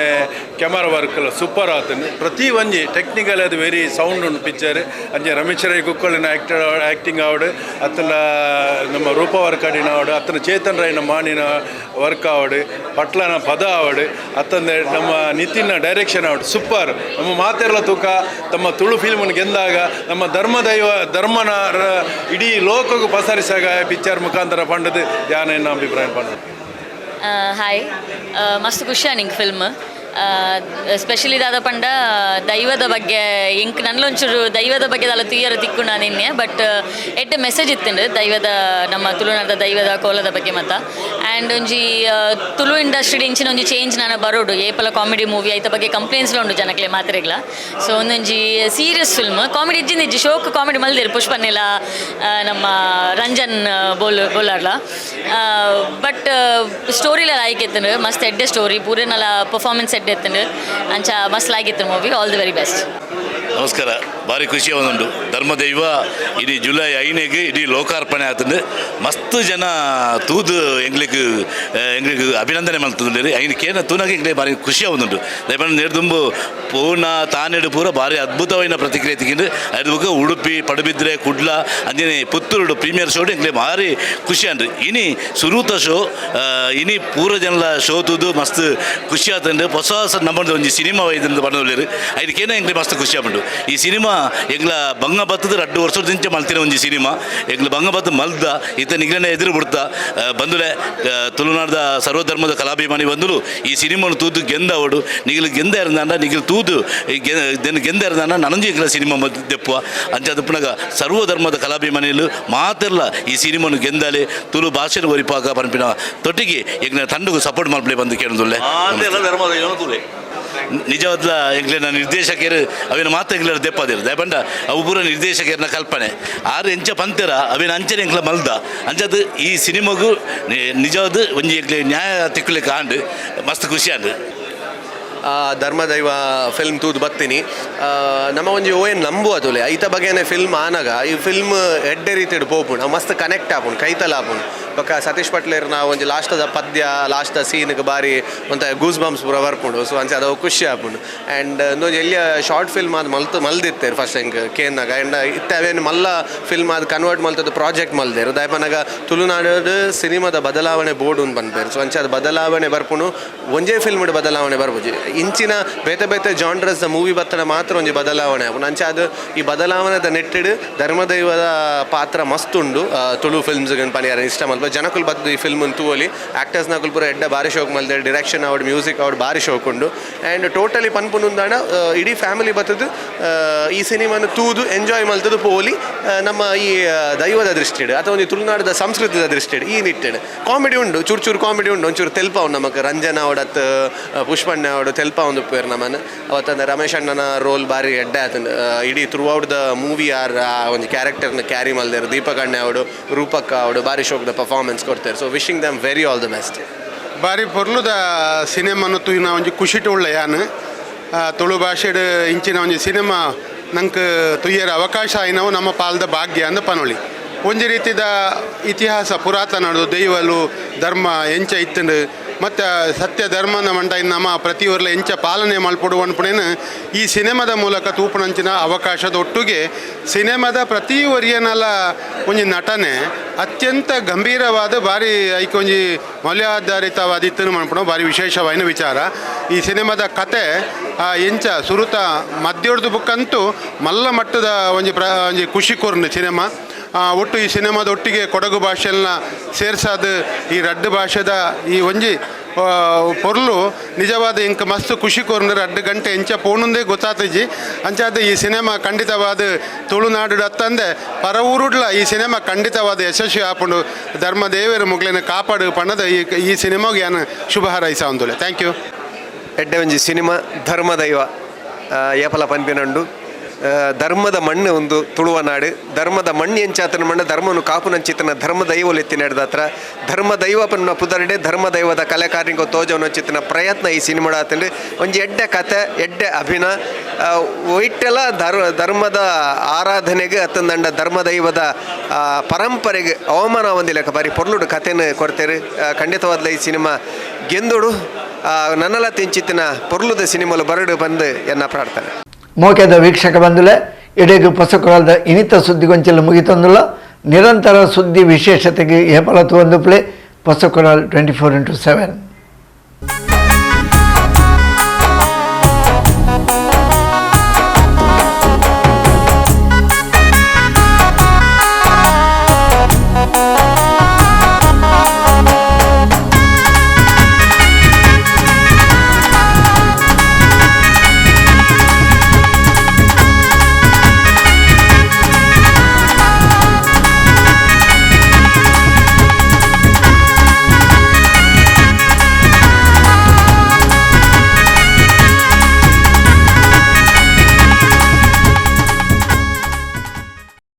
ಕ್ಯಾಮರಾ ವರ್ಕ್ಲ ಸೂಪರ್ ಆತನು. ಪ್ರತಿ ಒಂಜಿ ಟೆಕ್ನಿಕಲ್ ಅದು ವೆರಿ ಸೌಂಡ್ ಉಂಡು ಪಿಕ್ಚರ್ ಅಂಚೆ ರಮೇಶ್ ರೈ ಕುಕ್ಕಳಿನ ಆ್ಯಕ್ಟರ್ ಆ್ಯಕ್ಟಿಂಗ್ ಆವಡು ಅತ್ತನ ನಮ್ಮ ರೂಪ ವರ್ಕ್ ಆಡ್ ಆವಡು ಅತ್ತನ ಚೇತನ್ ರೈನ ಮಾಣಿನ ವರ್ಕ್ ಆವಡು, ಪಟ್ಲನ ಪದ ಆವಡು ಅತ್ತಂದೆ ನಮ್ಮ ನಿತಿನ ಡೈರೆಕ್ಷನ್ ಆವಡು ಸೂಪರ್ ನಮ್ಮ ಮಾತೆರ್ಲ ತೂಕ, ತಮ್ಮ ತುಳು ಫಿಲ್ಮನ್ನು ಗೆಂದಾಗ, ನಮ್ಮ ಧರ್ಮದೈವ, ಧರ್ಮನ ಇಡೀ ಲೋಕಕ್ಕೂ ಪಸರಿಸಾಗ ಪಿಕ್ಚರ್ ಮುಖಾಂತರ ಪಂಡದು ಯಾನ ಎನ್ನ ಅಭಿಪ್ರಾಯ ಪಂಡ ಹಾಯ್ ಮಸ್ತ್ ಖುಷಿ ನಿಂಗೆ ಫಿಲ್ಮ್ ಸ್ಪೆಷಲಿ ದಾದ ಪಂಡ, ದೈವದ ಬಗ್ಗೆ ಇಂಕ್ ನನ್ಲೊಂಚೂರು ದೈವದ ಬಗ್ಗೆ ಅಲ್ಲ ತುಯ್ಯರ ತಿಕ್ಕು ನಾನು ನಿನ್ನೆ ಬಟ್ ಎಡ್ಡೆ ಮೆಸೇಜ್ ಇತ್ತಂಡು ದೈವದ, ನಮ್ಮ ತುಳುನಾಡದ ದೈವದ ಕೋಲದ ಬಗ್ಗೆ ಮತ ಆ್ಯಂಡ್ ಒಂಜಿ ತುಳು ಇಂಡಸ್ಟ್ರಿ ಇಂಚಿನ ಒಂಜಿ ಚೇಂಜ್ ನಾನು ಬರೋಡು, ಏಪಲ ಕಾಮಿಡಿ ಮೂವಿ ಐತ ಬಗ್ಗೆ ಕಂಪ್ಲೇಂಟ್ಸ್ ಉಂಡು ಜನಕ್ಲೆ ಮಾತ್ರೆಗ್ಲ. ಸೊ ಒಂದೊಂಜಿ ಸೀರಿಯಸ್ ಫಿಲ್ಮ್ ಕಾಮಿಡಿ ಇಜ್ಜಿಂದ ಇಜ್ಜಿ ಶೋಕ್ ಕಾಮಿಡಿ ಮಲ್ದಿರು ಪುಷ್ಪನ್ನೆಲ್ಲ ನಮ್ಮ ರಂಜನ್ ಬೋಲ್ ಬೋಲಾರ್ಲ ಬಟ್ ಸ್ಟೋರಿಲ ಲೈಕ್ ಎತ್ತಂಡು ಮಸ್ತ್ ಎಡ್ಡೆ ಸ್ಟೋರಿ ಪೂರನೆಲ್ಲ ಪರ್ಫಾರ್ಮೆನ್ಸ್ ಎಡ್ಡೆ ಎತ್ತಂಡು ಅಂಚ ಲಾಯ್ಕ್ movie. All the very best ನಮಸ್ಕಾರ. ಭಾರಿ ಖುಷಿ ಆವೊಂದುಂಡು ಧರ್ಮದೈವ, ಇಡೀ ಜುಲೈ ಐನೆಗೆ ಇಡೀ ಲೋಕಾರ್ಪಣೆ ಆತಂದು ಮಸ್ತ್ ಜನ ತೂದು ಎಂಗ್ಲಿಗೆ ಎಂಗ್ಲಿಗೆ ಅಭಿನಂದನೆ ಮಾಡ್ತದೆ ಐನ್ ಕೇನ ತೂನಾಗ ಎಂಗ್ಲೇ ಭಾರಿ ಖುಷಿ ಆವೊಂದುಂಡು ದಯಮಾಡಿ ನೇರ್ದುಂಬು ಪೂರ್ಣ ತಾನೆಡು ಪೂರ ಭಾರಿ ಅದ್ಭುತವಾದ ಪ್ರತಿಕ್ರಿಯೆ ತೆಗೆದು ಅದ್ರ ಉಡುಪಿ ಪಡುಬಿದ್ರೆ, ಕುಡ್ಲ, ಅಂಜನೆ ಪುತ್ತೂರು ಪ್ರೀಮಿಯರ್ ಶೋಡು ಎಂಗ್ಲೇ ಭಾರಿ ಖುಷಿ ಅನ್ರಿ. ಇನಿ ಸುರೂತ ಶೋ ಇನಿ ಪೂರ ಜನಲ ಶೋ ತೂದು ಮಸ್ತ್ ಖುಷಿ ಆತಂಡು ಹೊಸ ಹೊಸ ನಮ್ಮದು ಒಂಜಿ ಸಿನಿಮಾ ವೈದ್ಯಂದು ಬಂದೋಲೇರು ಅದಕ್ಕೇನೆ ಎಂಗ್ಲಿ ಮಸ್ತ್ ಖುಷಿ ಆಗ್ಬಿಟ್ಟು. ಈ ಸಿನಿಮಾ ಎಂಗ್ಲ ಬಂಗ ಬತ್ತದ ರಡ್ಡು ವರ್ಷದಿಂಚೆ ಮಲ್ತಿನ ಒಂಜಿ ಸಿನಿಮಾ. ಎಂಗ್ಲ ಬಂಗ ಬತ್ತ ಮಲ್ದ, ಈತ ನಿಗ್ಲನೆ ಎದುರು ಬಿಡ್ತಾ. ಬಂದುಲೆ ತುಳುನಾಡದ ಸರ್ವಧರ್ಮದ ಕಲಾಭಿಮಾನಿ ಬಂದರು ಈ ಸಿನಿಮಾನು ತೂದು ಗೆಂದ ಅವಡು ನಿಗಿಲು ಗೆಂದ ಇರಂದಾಂಡ ನಿಗಿಲು ತೂದು ಗೆಂದ ಇರಂದಾಂಡ ನನಂಜಿ ಎಂಗ್ಲ ಸಿನಿಮಾ ದೆಪ್ಪುವ. ಅಂಚ ಅದಪ್ಪನಾಗ ಸರ್ವಧರ್ಮದ ಕಲಾಭಿಮಾನಿಲು ಮಾತೆರ್ಲ ಈ ಸಿನಿಮಾನು ಗೆಂದಾಲೆ. ತುಳು ಭಾಷೆನ ಒರಿಪಾಕ ಪನ್ಪಿನ ತೊಟ್ಟಿಗೆ ಈಗ ತಂಡಗೂ ಸಪೋರ್ಟ್ ಮಲ್ಪಲೆ ಬಂದು ಕೇಳಿದುಲ್ಲೆ. ಧರ್ಮದ ತೂಲೆ ನಿಜವಾದ ಎಂಗ್ಲಿನ ನಿರ್ದೇಶಕರು ಅವಿನ ಮಾತ್ರ ಎಂಗ್ಲರ ದೆಪ್ಪದಿರು ದಯಪಂಡ ಅವು ಪೂರ ನಿರ್ದೇಶಕರನ್ನ ಕಲ್ಪನೆ. ಆರು ಎಂಚ ಪಂತೆರ ಅವಿನ ಅಂಚನೆ ಎಂಗ್ಲ ಮಲ್ದ. ಅಂಚದು ಈ ಸಿನಿಮಾಗೂ ನಿಜವಾದ ಒಂಜಿ ಎಂಗ್ಲೆ ನ್ಯಾಯ ತಿಕ್ಕಲಿಕ್ಕೆ ಕಾಂಡು ಮಸ್ತ್ ಖುಷಿ ಆಂಡು. ಧರ್ಮದೈವ ಫಿಲ್ಮ್ ತೂದು ಬತ್ತೀನಿ. ನಮ್ಮ ಒಂಜಿ ಓ ಏನು ನಂಬು ಅದುಲೆ ಐತ ಬಗೆನೆ ಫಿಲ್ಮ್ ಆನಾಗ, ಈ ಫಿಲ್ಮ್ ಎಡ್ಡೆ ರೀತಿ ಅವು ಮಸ್ತ್ ಕನೆಕ್ಟ್ ಆಪುಂಡು ಕೈತಲ ಆಪುಂಡು ಬೊಕ್ಕ ಸತೀಶ್ ಪಟ್ಲೇರ್ನ ಒಂಜಿ ಲಾಸ್ಟದ ಪದ್ಯ ಲಾಸ್ಟ್ ಸೀನ್ಗೆ ಬಾರಿ ಒಂತ ಗೂಸ್ ಬಂಪ್ಸ್ ಪೂರ ಬರ್ಪುಂಡು. ಸೊ ಅಂಚೆ ಅದು ಖುಷಿ ಆಪುಂಡು ಆ್ಯಂಡ್ ಇನ್ನೊಂದು ಎಲ್ಲಿಯ ಶಾರ್ಟ್ ಫಿಲ್ಮ್ ಅದು ಮಲ್ತು, ಮಲ್ದಿತ್ತೇರು ಫಸ್ಟ್ ಹೆಂಗ್ ಕೇನ್ನಾಗ ಆ್ಯಂಡ್ ಇತ್ತೆ ಮಲ್ಲ ಫಿಲ್ಮ್ ಅದು ಕನ್ವರ್ಟ್ ಮಲ್ತದ್ದು ಪ್ರಾಜೆಕ್ಟ್ ಮಲ್ದೇರು. ದಯಪನಾಗ ತುಳುನಾಡು ಸಿನಿಮಾದ ಬದಲಾವಣೆ ಬೋರ್ಡ್ ಒಂದು ಬಂದ್ಬೇರು. ಸೊ ಅಂಚೆ ಅದು ಬದಲಾವಣೆ ಬರ್ಪುಣು ಒಂಜೇ ಫಿಲ್ಮ್ ಬದಲಾವಣೆ ಬರ್ಬೋದು. ಇಂಚಿನ ಬೇತೆ ಬೇತೆ ದ ಮೂವಿ ಬತ್ತನ ಮಾತ್ರ ಒಂಜಿ ಬದಲಾವಣೆ ಆಪುಂಡು ಅಂಚೆ ಅದು ಈ ಬದಲಾವಣೆದ ನೆಟ್ಟಿಡು ಧರ್ಮದೈವದ ಪಾತ್ರ ಮಸ್ತ್ ಉಂಡು. ತುಳು ಫಿಲ್ಮ್ಸ್ ಪನಿಯಾರ ಇಷ್ಟ ಮಲ್ಪ ಜನಕುಲ್ ಬದ್ದು ಈ ಫಿಲ್ಮ್ ತೂವಲಿ ಆಕ್ಟರ್ಸ್ ನಕುಲ್ ಪೂರ ಎಡ್ಡ ಬಾರಿ ಶೋಕ್ ಮಲ್ದೆ ಡಿರೆಕ್ಷನ್ ಅವ್ರ ಮ್ಯೂಸಿಕ್ ಅವ್ರ ಬಾರಿ ಶೋಕ್ ಉಂಡು ಆ್ಯಂಡ್ ಟೋಟಲಿ ಪನ್ಪುನುಂದಾಣ ಇಡೀ ಫ್ಯಾಮಿಲಿ ಬತ್ತದು ಈ ಸಿನಿಮಾನ ತೂದು ಎಂಜಾಯ್ ಮಲ್ತದು ಪೋಲಿ ನಮ್ಮ ಈ ದೈವದ ದೃಷ್ಟಿಡು ಅಥವಾ ಒಂದು ತುಳುನಾಡದ ಸಂಸ್ಕೃತಿದ ದೃಷ್ಟಿಡು ಈ ನಿಟ್ಟಿಡು ಕಾಮಿಡಿ ಉಂಡು, ಚೂರು ಚೂರು ಕಾಮಿಡಿ ಉಂಡು. ಒಂಚೂರು ತೆಲ್ಪ ಅವ್ನು ನಮಗೆ ರಂಜನ ಅವಡತ್ ಪುಷ್ಪಣ್ಣ ಅವಡು ತೆಲ್ಪ ಒಂದು ಪೇರ್ ನಮ್ಮನ್ನು ಅವತ್ತಂದ್ರೆ ರಮೇಶ್ ಅಣ್ಣನ ರೋಲ್ ಬಾರಿ ಎಡ್ಡ ಆತಂದು. ಇಡೀ ಥ್ರೂ ಔಟ್ ದ ಮೂವಿ ಆರ್ ಆ, ಒಂದು ಕ್ಯಾರೆಕ್ಟರ್ನ ಕ್ಯಾರಿ ಮಲ್ದೇರು. ದೀಪಕ್ ಅಣ್ಣ ಅವಡು ರೂಪಕ್ಕ ಅವಡು ಬಾರಿ ಶೋಕ್ದ ಪರ್ಫಾರ್ಮೆನ್ಸ್ ಕೊಡ್ತಾರೆ. So wishing them very all the best ಬಾರಿ ಪೊರ್ಲುದ ಸಿನಿಮಾನು ನಾ ಒಂಜಿ ಖುಷಿ ಟುಳ್ಳ ಯಾನ್. ತುಳು ಭಾಷೆಡ್ ಇಂಚಿನ ಒಂಜಿ ಸಿನಿಮಾ ನಂಗೆ ತುಯ್ಯರ ಅವಕಾಶ ಆಯ್ನವು ನಮ್ಮ ಪಾಲ್ದ ಭಾಗ್ಯ ಅಂದ ಪನೊಳಿ ಒಂಜಿ ರೀತಿದ ಇತಿಹಾಸ ಪುರಾತನಡು ದೈವಲು ಧರ್ಮ ಎಂಚ ಇತ್ತಂಡು ಮತ್ತು ಸತ್ಯ ಧರ್ಮನ ಮಂಡ ನಮ್ಮ ಪ್ರತಿಯೊರ್ಲ ಎಂಚ ಪಾಲನೆ ಮಲ್ಪಡು ಅನ್ಪುಣೇನು ಈ ಸಿನಿಮಾದ ಮೂಲಕ ತೂಪುನಂಚಿನ ಅವಕಾಶದ ಒಟ್ಟಿಗೆ ಸಿನಿಮಾದ ಪ್ರತಿ ಒರಿಯನಲ ಒಂಜಿ ನಟನೆ, ಅತ್ಯಂತ ಗಂಭೀರವಾದ ಬಾರಿ ಐಕೊಂಜಿ ಮೌಲ್ಯಾಧಾರಿತವಾದ ಮೌಲ್ಯಾಧಾರಿತವಾದಿತ್ತನು ಮನ್ಪುಣ ಬಾರಿ ವಿಶೇಷವಾಯಿನ ವಿಚಾರ. ಈ ಸಿನಿಮಾದ ಕತೆ ಎಂಚ ಸುರುತ ಮಧ್ಯೋಡ್ದು ಬುಕ್ಕಂತೂ ಮಲ್ಲ ಮಟ್ಟದ ಒಂಜಿ ಪ್ರ, ಒಂಜಿ ಖುಷಿ ಕೋರ್ನು ಸಿನಿಮಾ. ಒಟ್ಟು ಈ ಸಿನಿಮಾದ ಒಟ್ಟಿಗೆ ಕೊಡಗು ಭಾಷೆಯನ್ನ ಸೇರ್ಸಾದ ಈ ರಡ್ಡ ಭಾಷೆದ ಈ ಒಂಜಿ ಪೊರ್ಲು ನಿಜವಾದ ಇಂಕ ಮಸ್ತ್ ಖುಷಿ ಕೋರ್ನ ಅಡ್ಡ ಗಂಟೆ ಇಂಚ ಪೋಣುಂದೇ ಗೊತ್ತಾತಜಿ. ಅಂಚಾದ ಈ ಸಿನಿಮಾ ಖಂಡಿತವಾದ ತುಳುನಾಡು ಅತ್ತಂದೆ ಪರ ಊರುಡ್ಲ ಈ ಸಿನಿಮಾ ಖಂಡಿತವಾದ ಯಶಸ್ವಿ ಆಪುಂಡು. ಧರ್ಮ ದೇವರ ಮುಗ್ಲಿನ ಕಾಪಾಡು ಪಣದ ಈ ಈ ಸಿನಿಮಾಗೆ ಏನು ಶುಭ ಹಾರೈಸ ಒಂದುಲೆ ಥ್ಯಾಂಕ್ ಯು ಎಡ್ಡೆ ಒಂಜಿ ಸಿನಿಮಾ ಧರ್ಮದೈವ ಏಪಲ ಪನ್ಪಿನಂಡು. ಆ, ಧರ್ಮದ ಮಣ್ಣು ಒಂದು ತುಳುವ ನಾಡು. ಧರ್ಮದ ಮಣ್ಣು ಎಂಚಾತನ ಮಣ್ಣು, ಧರ್ಮನು ಕಾಪುನಂಚಿತನ ಧರ್ಮ ದೈವಲು ಎತ್ತಿ ನಡೆದತ್ರ ಧರ್ಮ ದೈವ ಪನ್ನ ಪುದರ್ಡೆ, ಧರ್ಮ ದೈವದ ಕಲೆ ತೋಜವನ ತೋಜವನಂಚಿತನ ಪ್ರಯತ್ನ ಈ ಸಿನಿಮಾ ಆತಂದ್ರೆ ಒಂದು ಎಡ್ಡೆ ಕತೆ, ಎಡ್ಡೆ ಅಭಿನ. ಒಯ್ಟೆಲ್ಲ ಒಯ್ಟೆಲ ಧರ್, ಧರ್ಮದ ಆರಾಧನೆಗೆ ಅತ್ತಂದಂಡ ಧರ್ಮ ದೈವದ ಪರಂಪರೆಗೆ ಅವಮಾನ ಹೊಂದಿಲ್ಲಕ ಬಾರಿ ಪೊರ್ಲುಡು ಕಥೆನ ಕೊಡ್ತೇರಿ. ಖಂಡಿತವಾದ ಈ ಸಿನಿಮಾ ಗೆಂದುಡು. ನನ್ನಲ್ಲ ನನ್ನಲ ತಿಂಚಿತ್ತಿನ ಪೊರ್ಲುದ ಸಿನಿಮಾಲು ಬರಡು ಬಂದು ಎನ್ನ ಪ್ರಾರ್ಥನೆ. ಮೋಕೆದ ವೀಕ್ಷಕ ಬಂದುಲೆ ಇಡೆಗು ಪೊಸಕೊಳದ ಇನಿತ ಸುದ್ದಿಗೊಂಚಲು ಮುಗಿತೊಂದುಲ್ಲ. ನಿರಂತರ ಸುದ್ದಿ ವಿಶೇಷತೆಗೆ ಏಪಲತ್ತು ಒಂದು ಪ್ಲೇ ಪೊಸಕೊಳಲ್ ಟ್ವೆಂಟಿ ಫೋರ್ ಇಂಟು ಸೆವೆನ್